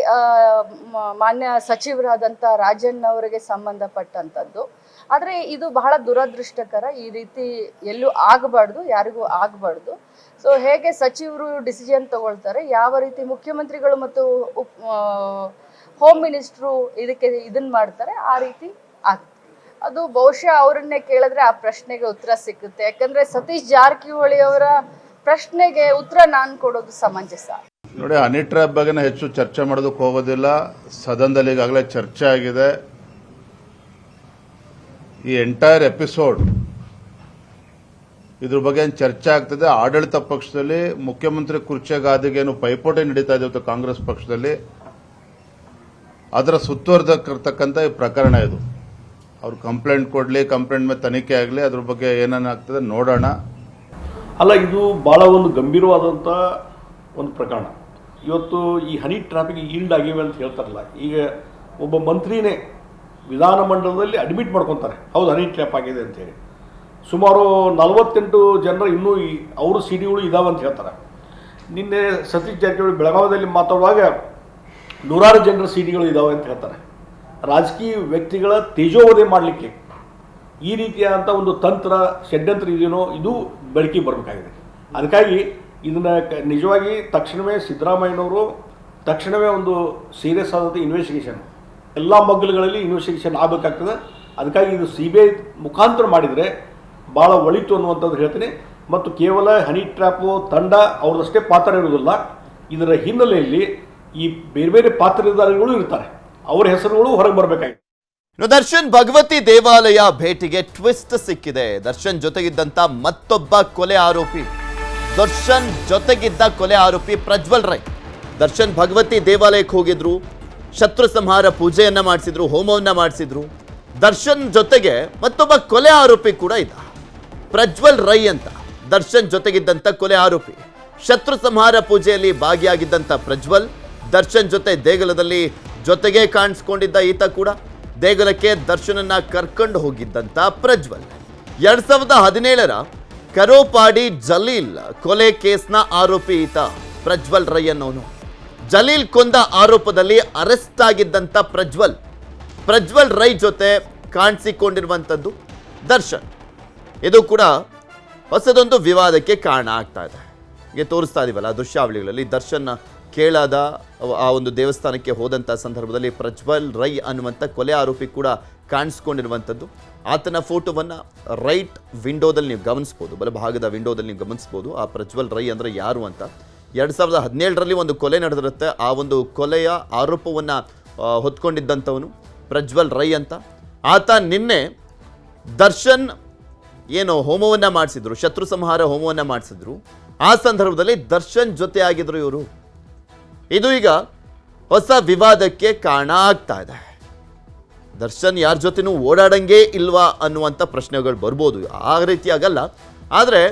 ಮಾನ್ಯ ಸಚಿವರಾದಂಥ ರಾಜನ್ ಅವರಿಗೆ ಸಂಬಂಧಪಟ್ಟಂಥದ್ದು ಆದರೆ ಇದು ಬಹಳ ದುರದೃಷ್ಟಕರ, ಈ ರೀತಿ ಎಲ್ಲೂ ಆಗಬಾರ್ದು, ಯಾರಿಗೂ ಆಗಬಾರ್ದು. ಸೊ ಹೇಗೆ ಸಚಿವರು ಡಿಸಿಷನ್ ತಗೊಳ್ತಾರೆ, ಯಾವ ರೀತಿ ಮುಖ್ಯಮಂತ್ರಿಗಳು ಮತ್ತು ಉಪ್ ಹೋಮ್ ಮಿನಿಸ್ಟ್ರು ಇದಕ್ಕೆ ಇದನ್ನ ಮಾಡ್ತಾರೆ, ಆ ರೀತಿ ಆಗುತ್ತೆ ಅದು ಬಹುಶಃ ಅವರನ್ನೇ ಕೇಳಿದ್ರೆ ಆ ಪ್ರಶ್ನೆಗೆ ಉತ್ತರ ಸಿಕ್ಕುತ್ತೆ. ಯಾಕಂದ್ರೆ ಸತೀಶ್ ಜಾರಕಿಹೊಳಿ ಅವರ ಪ್ರಶ್ನೆಗೆ ಉತ್ತರ ನಾನು ಕೊಡೋದು ಸಮಂಜಸ. ನೋಡಿ ಹನಿ ಟ್ರ್ಯಾಪ್ ಬಗ್ಗೆ ಹೆಚ್ಚು ಚರ್ಚೆ ಮಾಡೋದಕ್ಕೆ ಹೋಗೋದಿಲ್ಲ. ಸದನದಲ್ಲಿ ಈಗಾಗಲೇ ಚರ್ಚೆ ಆಗಿದೆ. ಈ ಎಂಟೈರ್ ಎಪಿಸೋಡ್ ಇದ್ರ ಬಗ್ಗೆ ಏನು ಚರ್ಚೆ ಆಗ್ತದೆ? ಆಡಳಿತ ಪಕ್ಷದಲ್ಲಿ ಮುಖ್ಯಮಂತ್ರಿ ಕುರ್ಚೆ ಗಾದಿಗೆ ಏನು ಪೈಪೋಟಿ ನಡೀತಾ ಇದೆ ಇವತ್ತು ಕಾಂಗ್ರೆಸ್ ಪಕ್ಷದಲ್ಲಿ. ಅದರ ಸುತ್ತುವರ್ದಕ್ಕಿರ್ತಕ್ಕಂಥ ಈ ಪ್ರಕರಣ ಇದು. ಅವ್ರು ಕಂಪ್ಲೇಂಟ್ ಕೊಡಲಿ ಕಂಪ್ಲೇಂಟ್ ಮೇಲೆ ತನಿಖೆ ಆಗಲಿ, ಅದ್ರ ಬಗ್ಗೆ ಏನೇನಾಗ್ತದೆ ನೋಡೋಣ. ಅಲ್ಲ, ಇದು ಭಾಳ ಒಂದು ಗಂಭೀರವಾದಂಥ ಒಂದು ಪ್ರಕರಣ. ಇವತ್ತು ಈ ಹನಿ ಟ್ರಾಫಿಕ್ ಈಲ್ಡ್ ಆಗಿವೆ ಅಂತ ಹೇಳ್ತಾರಲ್ಲ, ಈಗ ಒಬ್ಬ ಮಂತ್ರಿನೇ ವಿಧಾನಮಂಡಲದಲ್ಲಿ ಅಡ್ಮಿಟ್ ಮಾಡ್ಕೊತಾರೆ, ಹೌದು ಹನಿ ಟ್ರ್ಯಾಪ್ ಆಗಿದೆ ಅಂತೇಳಿ ಸುಮಾರು ನಲವತ್ತೆಂಟು ಜನರು ಇನ್ನೂ ಈ ಅವ್ರ ಸಿ ಡಿಗಳು ಇದಾವೆ ಅಂತ ಹೇಳ್ತಾರೆ. ನಿನ್ನೆ ಸತೀಶ್ ಜಾರಕಿಹೊಳಿ ಬೆಳಗಾವಿಯಲ್ಲಿ ಮಾತಾಡುವಾಗ ನೂರಾರು ಜನರ ಸಿಡಿಗಳು ಇದಾವೆ ಅಂತ ಹೇಳ್ತಾರೆ. ರಾಜಕೀಯ ವ್ಯಕ್ತಿಗಳ ತೇಜೋವಧೆ ಮಾಡಲಿಕ್ಕೆ ಈ ರೀತಿಯಾದಂಥ ಒಂದು ತಂತ್ರ, ಷಡ್ಯಂತ್ರ ಇದೆಯೋ ಇದು ಬೆಳಕಿಗೆ ಬರಬೇಕಾಗಿದೆ. ಅದಕ್ಕಾಗಿ ಇದನ್ನು ನಿಜವಾಗಿ ತಕ್ಷಣವೇ ಸಿದ್ದರಾಮಯ್ಯನವರು, ತಕ್ಷಣವೇ ಒಂದು ಸೀರಿಯಸ್ ಆದಂಥ ಇನ್ವೆಸ್ಟಿಗೇಷನ್ ಎಲ್ಲ ಮಗ್ಗಲುಗಳಲ್ಲಿ ಇನ್ವೆಸ್ಟಿಗೇಷನ್ ಆಗಬೇಕಾಗ್ತದೆ. ಅದಕ್ಕಾಗಿ ಇದು ಸಿ ಬಿ ಐ ಮುಖಾಂತರ ಮಾಡಿದರೆ ಭಾಳ ಒಳಿತು ಅನ್ನುವಂಥದ್ದು ಹೇಳ್ತೀನಿ. ಮತ್ತು ಕೇವಲ ಹನಿ ಟ್ರ್ಯಾಪು ತಂಡ ಅವ್ರದಷ್ಟೇ ಪಾತ್ರ ಇರುವುದಿಲ್ಲ. ಇದರ ಹಿನ್ನೆಲೆಯಲ್ಲಿ ಈ ಬೇರೆ ಬೇರೆ ಪಾತ್ರಧಾರಿಗಳು ಇರ್ತಾರೆ. ಅವರ ಹೆಸರುಗಳು ಹೊರಗೆ ಬರಬೇಕಾಗಿದೆ ದರ್ಶನ್ ಭಗವತಿ ದೇವಾಲಯ ಭೇಟಿಗೆ ಟ್ವಿಸ್ಟ್ ಸಿಕ್ಕಿದೆ. ದರ್ಶನ್ ಜೊತೆಗಿದ್ದಂಥ ಮತ್ತೊಬ್ಬ ಕೊಲೆ ಆರೋಪಿ. ದರ್ಶನ್ ಜೊತೆಗಿದ್ದ ಕೊಲೆ ಆರೋಪಿ ಪ್ರಜ್ವಲ್ ರೈ. ದರ್ಶನ್ ಭಗವತಿ ದೇವಾಲಯಕ್ಕೆ ಹೋಗಿದ್ರು, ಶತ್ರು ಸಂಹಾರ ಪೂಜೆಯನ್ನ ಮಾಡಿಸಿದ್ರು, ಹೋಮವನ್ನ ಮಾಡಿಸಿದ್ರು. ದರ್ಶನ್ ಜೊತೆಗೆ ಮತ್ತೊಬ್ಬ ಕೊಲೆ ಆರೋಪಿ ಕೂಡ ಇದ್ದ. ಪ್ರಜ್ವಲ್ ರೈ ಅಂತ ದರ್ಶನ್ ಜೊತೆಗಿದ್ದಂತ ಕೊಲೆ ಆರೋಪಿ. ಶತ್ರು ಸಂಹಾರ ಪೂಜೆಯಲ್ಲಿ ಭಾಗಿಯಾಗಿದ್ದಂತ ಪ್ರಜ್ವಲ್, ದರ್ಶನ್ ಜೊತೆ ದೇಗುಲದಲ್ಲಿ ಜೊತೆಗೆ ಕಾಣಿಸ್ಕೊಂಡಿದ್ದ ಈತ ಕೂಡ ದೇಗುಲಕ್ಕೆ ದರ್ಶನನ್ನ ಕರ್ಕೊಂಡು ಹೋಗಿದ್ದಂತ ಪ್ರಜ್ವಲ್. ಎರಡ್ ಸಾವಿರದ ಹದಿನೇಳರ ಕರೋಪಾಡಿ ಜಲೀಲ್ ಕೊಲೆ ಕೇಸ್ನ ಆರೋಪಿ ಈತ ಪ್ರಜ್ವಲ್ ರೈ ಅನ್ನೋನು ಜಲೀಲ್ ಕೊಂದ ಆರೋಪದಲ್ಲಿ ಅರೆಸ್ಟ್ ಆಗಿದ್ದಂತ ಪ್ರಜ್ವಲ್. ಪ್ರಜ್ವಲ್ ರೈ ಜೊತೆ ಕಾಣಿಸಿಕೊಂಡಿರುವಂಥದ್ದು ದರ್ಶನ್. ಇದು ಕೂಡ ಹೊಸದೊಂದು ವಿವಾದಕ್ಕೆ ಕಾರಣ ಆಗ್ತಾ ಇದೆ. ಹೀಗೆ ತೋರಿಸ್ತಾ ಇದೀವಲ್ಲ ದೃಶ್ಯಾವಳಿಗಳಲ್ಲಿ ದರ್ಶನ್ ಕೇಳಾದ ಆ ಒಂದು ದೇವಸ್ಥಾನಕ್ಕೆ ಹೋದಂಥ ಸಂದರ್ಭದಲ್ಲಿ ಪ್ರಜ್ವಲ್ ರೈ ಅನ್ನುವಂಥ ಕೊಲೆ ಆರೋಪಿ ಕೂಡ ಕಾಣಿಸ್ಕೊಂಡಿರುವಂಥದ್ದು ಆತನ ಫೋಟೋವನ್ನು ರೈಟ್ ವಿಂಡೋದಲ್ಲಿ ನೀವು ಗಮನಿಸ್ಬೋದು, ಬಲಭಾಗದ ವಿಂಡೋದಲ್ಲಿ ನೀವು ಗಮನಿಸ್ಬೋದು. ಆ ಪ್ರಜ್ವಲ್ ರೈ ಅಂದರೆ ಯಾರು ಅಂತ ಎರಡು ಸಾವಿರದ ಹದಿನೇಳರಲ್ಲಿ ಒಂದು ಕೊಲೆ ನಡೆದಿರುತ್ತೆ. ಆ ಒಂದು ಕೊಲೆಯ ಆರೋಪವನ್ನು ಹೊತ್ಕೊಂಡಿದ್ದಂಥವನು ಪ್ರಜ್ವಲ್ ರೈ ಅಂತ. ಆತ ನಿನ್ನೆ ದರ್ಶನ್ ಏನು ಹೋಮವನ್ನು ಮಾಡಿಸಿದ್ರು, ಶತ್ರು ಸಂಹಾರ ಹೋಮವನ್ನು ಮಾಡಿಸಿದ್ರು. ಆ ಸಂದರ್ಭದಲ್ಲಿ ದರ್ಶನ್ ಜೊತೆ ಆಗಿದ್ರು ಇವರು. ಇದು ಈಗ ಹೊಸ ವಿವಾದಕ್ಕೆ ಕಾರಣ ಆಗ್ತಾ ಇದೆ. ದರ್ಶನ್ ಯಾರ ಜೊತೆನೂ ಓಡಾಡಂಗೆ ಇಲ್ವಾ ಅನ್ನುವಂಥ ಪ್ರಶ್ನೆಗಳು ಬರ್ಬೋದು. ಆ ರೀತಿ ಆಗಲ್ಲ. ಆದರೆ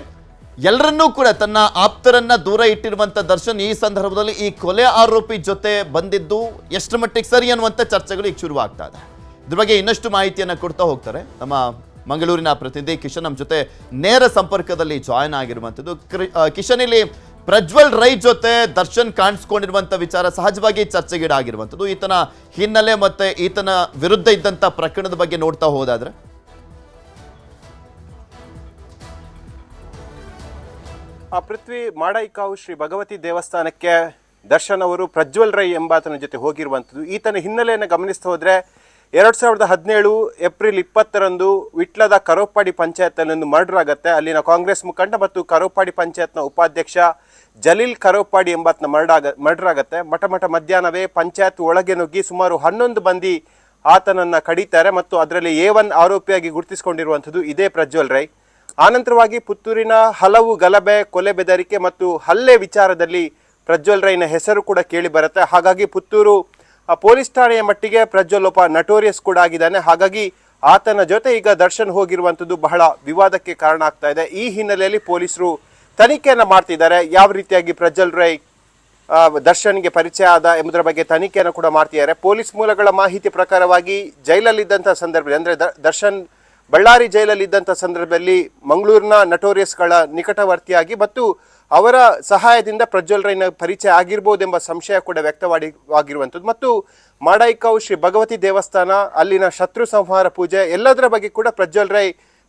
ಎಲ್ಲರನ್ನೂ ಕೂಡ ತನ್ನ ಆಪ್ತರನ್ನ ದೂರ ಇಟ್ಟಿರುವಂಥ ದರ್ಶನ್ ಈ ಸಂದರ್ಭದಲ್ಲಿ ಈ ಕೊಲೆ ಆರೋಪಿ ಜೊತೆ ಬಂದಿದ್ದು ಎಷ್ಟು ಮಟ್ಟಿಗೆ ಸರಿ ಅನ್ನುವಂಥ ಚರ್ಚೆಗಳು ಈಗ ಶುರುವಾಗ್ತಾ ಇದೆ. ಇದ್ರ ಬಗ್ಗೆ ಇನ್ನಷ್ಟು ಮಾಹಿತಿಯನ್ನು ಕೊಡ್ತಾ ಹೋಗ್ತಾರೆ. ನಮ್ಮ ಮಂಗಳೂರಿನ ಪ್ರತಿನಿಧಿ ಕಿಶನ್ ನಮ್ಮ ಜೊತೆ ನೇರ ಸಂಪರ್ಕದಲ್ಲಿ ಜಾಯ್ನ್ ಆಗಿರುವಂಥದ್ದು. ಕಿಶನ್ ಇಲ್ಲಿ ಪ್ರಜ್ವಲ್ ರೈ ಜೊತೆ ದರ್ಶನ್ ಕಾಣಿಸ್ಕೊಂಡಿರುವಂಥ ವಿಚಾರ ಸಹಜವಾಗಿ ಚರ್ಚೆಗೀಡಾಗಿರುವಂಥದ್ದು. ಈತನ ಹಿನ್ನೆಲೆ ಮತ್ತೆ ಈತನ ವಿರುದ್ಧ ಇದ್ದಂಥ ಪ್ರಕರಣದ ಬಗ್ಗೆ ನೋಡ್ತಾ ಹೋದಾದ್ರೆ? ಆ ಪೃಥ್ವಿ ಮಾಡೈಕಾವು ಶ್ರೀ ಭಗವತಿ ದೇವಸ್ಥಾನಕ್ಕೆ ದರ್ಶನ್ ಅವರು ಪ್ರಜ್ವಲ್ ರೈ ಎಂಬಾತನ ಜೊತೆ ಹೋಗಿರುವಂಥದ್ದು. ಈತನ ಹಿನ್ನೆಲೆಯನ್ನು ಗಮನಿಸ್ತಾ ಹೋದ್ರೆ ಎರಡು ಸಾವಿರದ ಹದಿನೇಳು ಏಪ್ರಿಲ್ ಇಪ್ಪತ್ತರಂದು ವಿಟ್ಲದ ಕರೋಪಾಡಿ ಪಂಚಾಯತ್ನಲ್ಲಿ ಒಂದು ಮರ್ಡರ್ ಆಗುತ್ತೆ. ಅಲ್ಲಿನ ಕಾಂಗ್ರೆಸ್ ಮುಖಂಡ ಮತ್ತು ಕರೋಪಾಡಿ ಪಂಚಾಯತ್ನ ಉಪಾಧ್ಯಕ್ಷ ಜಲೀಲ್ ಕರೋಪಾಡಿ ಎಂಬಾತನ ಮರ್ಡಾಗ ಮರ್ಡರ್ ಆಗುತ್ತೆ ಮಠ ಮಠ ಮಧ್ಯಾಹ್ನವೇ ಪಂಚಾಯತ್ ಒಳಗೆ ನುಗ್ಗಿ ಸುಮಾರು ಹನ್ನೊಂದು ಮಂದಿ ಆತನನ್ನ ಕಡಿತಾರೆ ಮತ್ತು ಅದರಲ್ಲಿ ಎ ಒನ್ ಆರೋಪಿಯಾಗಿ ಗುರುತಿಸಿಕೊಂಡಿರುವಂಥದ್ದು ಇದೇ ಪ್ರಜ್ವಲ್ ರೈ. ಆನಂತರವಾಗಿ ಪುತ್ತೂರಿನ ಹಲವು ಗಲಭೆ, ಕೊಲೆ ಬೆದರಿಕೆ ಮತ್ತು ಹಲ್ಲೆ ವಿಚಾರದಲ್ಲಿ ಪ್ರಜ್ವಲ್ ರೈನ ಹೆಸರು ಕೂಡ ಕೇಳಿ ಬರುತ್ತೆ. ಹಾಗಾಗಿ ಪುತ್ತೂರು ಪೊಲೀಸ್ ಠಾಣೆಯ ಮಟ್ಟಿಗೆ ಪ್ರಜ್ವಲ್ ಒಬ್ಬ ನಟೋರಿಯಸ್ ಕೂಡ ಆಗಿದ್ದಾನೆ. ಹಾಗಾಗಿ ಆತನ ಜೊತೆ ಈಗ ದರ್ಶನ್ ಹೋಗಿರುವಂಥದ್ದು ಬಹಳ ವಿವಾದಕ್ಕೆ ಕಾರಣ ಆಗ್ತಾ ಇದೆ. ಈ ಹಿನ್ನೆಲೆಯಲ್ಲಿ ಪೊಲೀಸರು ತನಿಖೆಯನ್ನ ಮಾಡ್ತಿದ್ದಾರೆ. ಯಾವ ರೀತಿಯಾಗಿ ಪ್ರಜ್ವಲ್ ರೈ ದರ್ಶನ್ಗೆ ಪರಿಚಯ ಆದ ಎಂಬುದರ ಬಗ್ಗೆ ತನಿಖೆಯನ್ನು ಕೂಡ ಮಾಡ್ತಿದ್ದಾರೆ. ಪೊಲೀಸ್ ಮೂಲಗಳ ಮಾಹಿತಿ ಪ್ರಕಾರವಾಗಿ ಜೈಲಲ್ಲಿದ್ದಂಥ ಸಂದರ್ಭದಲ್ಲಿ, ಅಂದರೆ ದರ್ಶನ್ ಬಳ್ಳಾರಿ ಜೈಲಲ್ಲಿದ್ದಂಥ ಸಂದರ್ಭದಲ್ಲಿ ಮಂಗಳೂರಿನ ನಟೋರಿಯಸ್ಗಳ ನಿಕಟವರ್ತಿಯಾಗಿ ಮತ್ತು ಅವರ ಸಹಾಯದಿಂದ ಪ್ರಜ್ವಲ್ ರೈನ ಪರಿಚಯ ಆಗಿರ್ಬೋದೆಂಬ ಸಂಶಯ ಕೂಡ ವ್ಯಕ್ತವಾಗಿರುವಂಥದ್ದು ಮತ್ತು ಮಾಡಾಯಿಕಾವು ಶ್ರೀ ಭಗವತಿ ದೇವಸ್ಥಾನ, ಅಲ್ಲಿನ ಶತ್ರು ಸಂಹಾರ ಪೂಜೆ ಎಲ್ಲದರ ಬಗ್ಗೆ ಕೂಡ ಪ್ರಜ್ವಲ್ ರೈ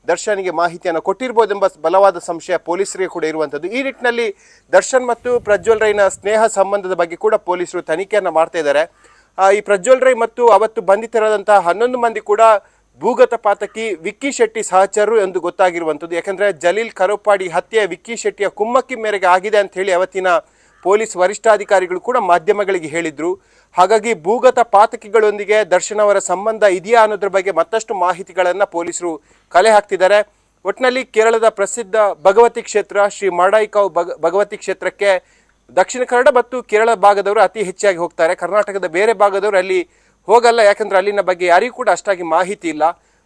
ದರ್ಶನ್ಗೆ ಮಾಹಿತಿಯನ್ನು ಕೊಟ್ಟಿರ್ಬೋದೆಂಬ ಬಲವಾದ ಸಂಶಯ ಪೊಲೀಸರಿಗೆ ಕೂಡ ಇರುವಂಥದ್ದು. ಈ ನಿಟ್ಟಿನಲ್ಲಿ ದರ್ಶನ್ ಮತ್ತು ಪ್ರಜ್ವಲ್ ರೈನ ಸ್ನೇಹ ಸಂಬಂಧದ ಬಗ್ಗೆ ಕೂಡ ಪೊಲೀಸರು ತನಿಖೆಯನ್ನು ಮಾಡ್ತಾ ಇದ್ದಾರೆ. ಈ ಪ್ರಜ್ವಲ್ ರೈ ಮತ್ತು ಅವತ್ತು ಬಂಧಿತರಾದಂತಹ ಹನ್ನೊಂದು ಮಂದಿ ಕೂಡ ಭೂಗತ ಪಾತಕಿ ವಿಕ್ಕಿ ಶೆಟ್ಟಿ ಸಹಚರರು ಎಂದು ಗೊತ್ತಾಗಿರುವಂಥದ್ದು. ಯಾಕಂದ್ರೆ ಜಲೀಲ್ ಕರೋಪಾಡಿ ಹತ್ಯೆ ವಿಕ್ಕಿ ಶೆಟ್ಟಿಯ ಕುಮ್ಮಕ್ಕಿ ಮೇರೆಗೆ ಆಗಿದೆ ಅಂತ ಹೇಳಿ ಅವತ್ತಿನ ಪೊಲೀಸ್ ವರಿಷ್ಠಾಧಿಕಾರಿಗಳು ಕೂಡ ಮಾಧ್ಯಮಗಳಿಗೆ ಹೇಳಿದ್ರು. ಹಾಗಾಗಿ ಭೂಗತ ಪಾತಕಿಗಳೊಂದಿಗೆ ದರ್ಶನ್ ಅವರ ಸಂಬಂಧ ಇದೆಯಾ ಅನ್ನೋದ್ರ ಬಗ್ಗೆ ಮತ್ತಷ್ಟು ಮಾಹಿತಿಗಳನ್ನು ಪೊಲೀಸರು ಕಲೆ ಹಾಕ್ತಿದ್ದಾರೆ. ಒಟ್ಟಿನಲ್ಲಿ ಕೇರಳದ ಪ್ರಸಿದ್ಧ ಭಗವತಿ ಕ್ಷೇತ್ರ ಶ್ರೀ ಮಾಡಾಯಿಕಾವ್ ಭಗ, ಭಗವತಿ ಕ್ಷೇತ್ರಕ್ಕೆ ದಕ್ಷಿಣ ಕನ್ನಡ ಮತ್ತು ಕೇರಳ ಭಾಗದವರು ಅತಿ ಹೆಚ್ಚಾಗಿ ಹೋಗ್ತಾರೆ. ಕರ್ನಾಟಕದ ಬೇರೆ ಭಾಗದವರು ಅಲ್ಲಿ ಹೋಗಲ್ಲ, ಯಾಕಂದ್ರೆ ಅಲ್ಲಿನ ಬಗ್ಗೆ ಯಾರಿಗೂ ಕೂಡ ಅಷ್ಟಾಗಿ ಮಾಹಿತಿ ಇಲ್ಲ.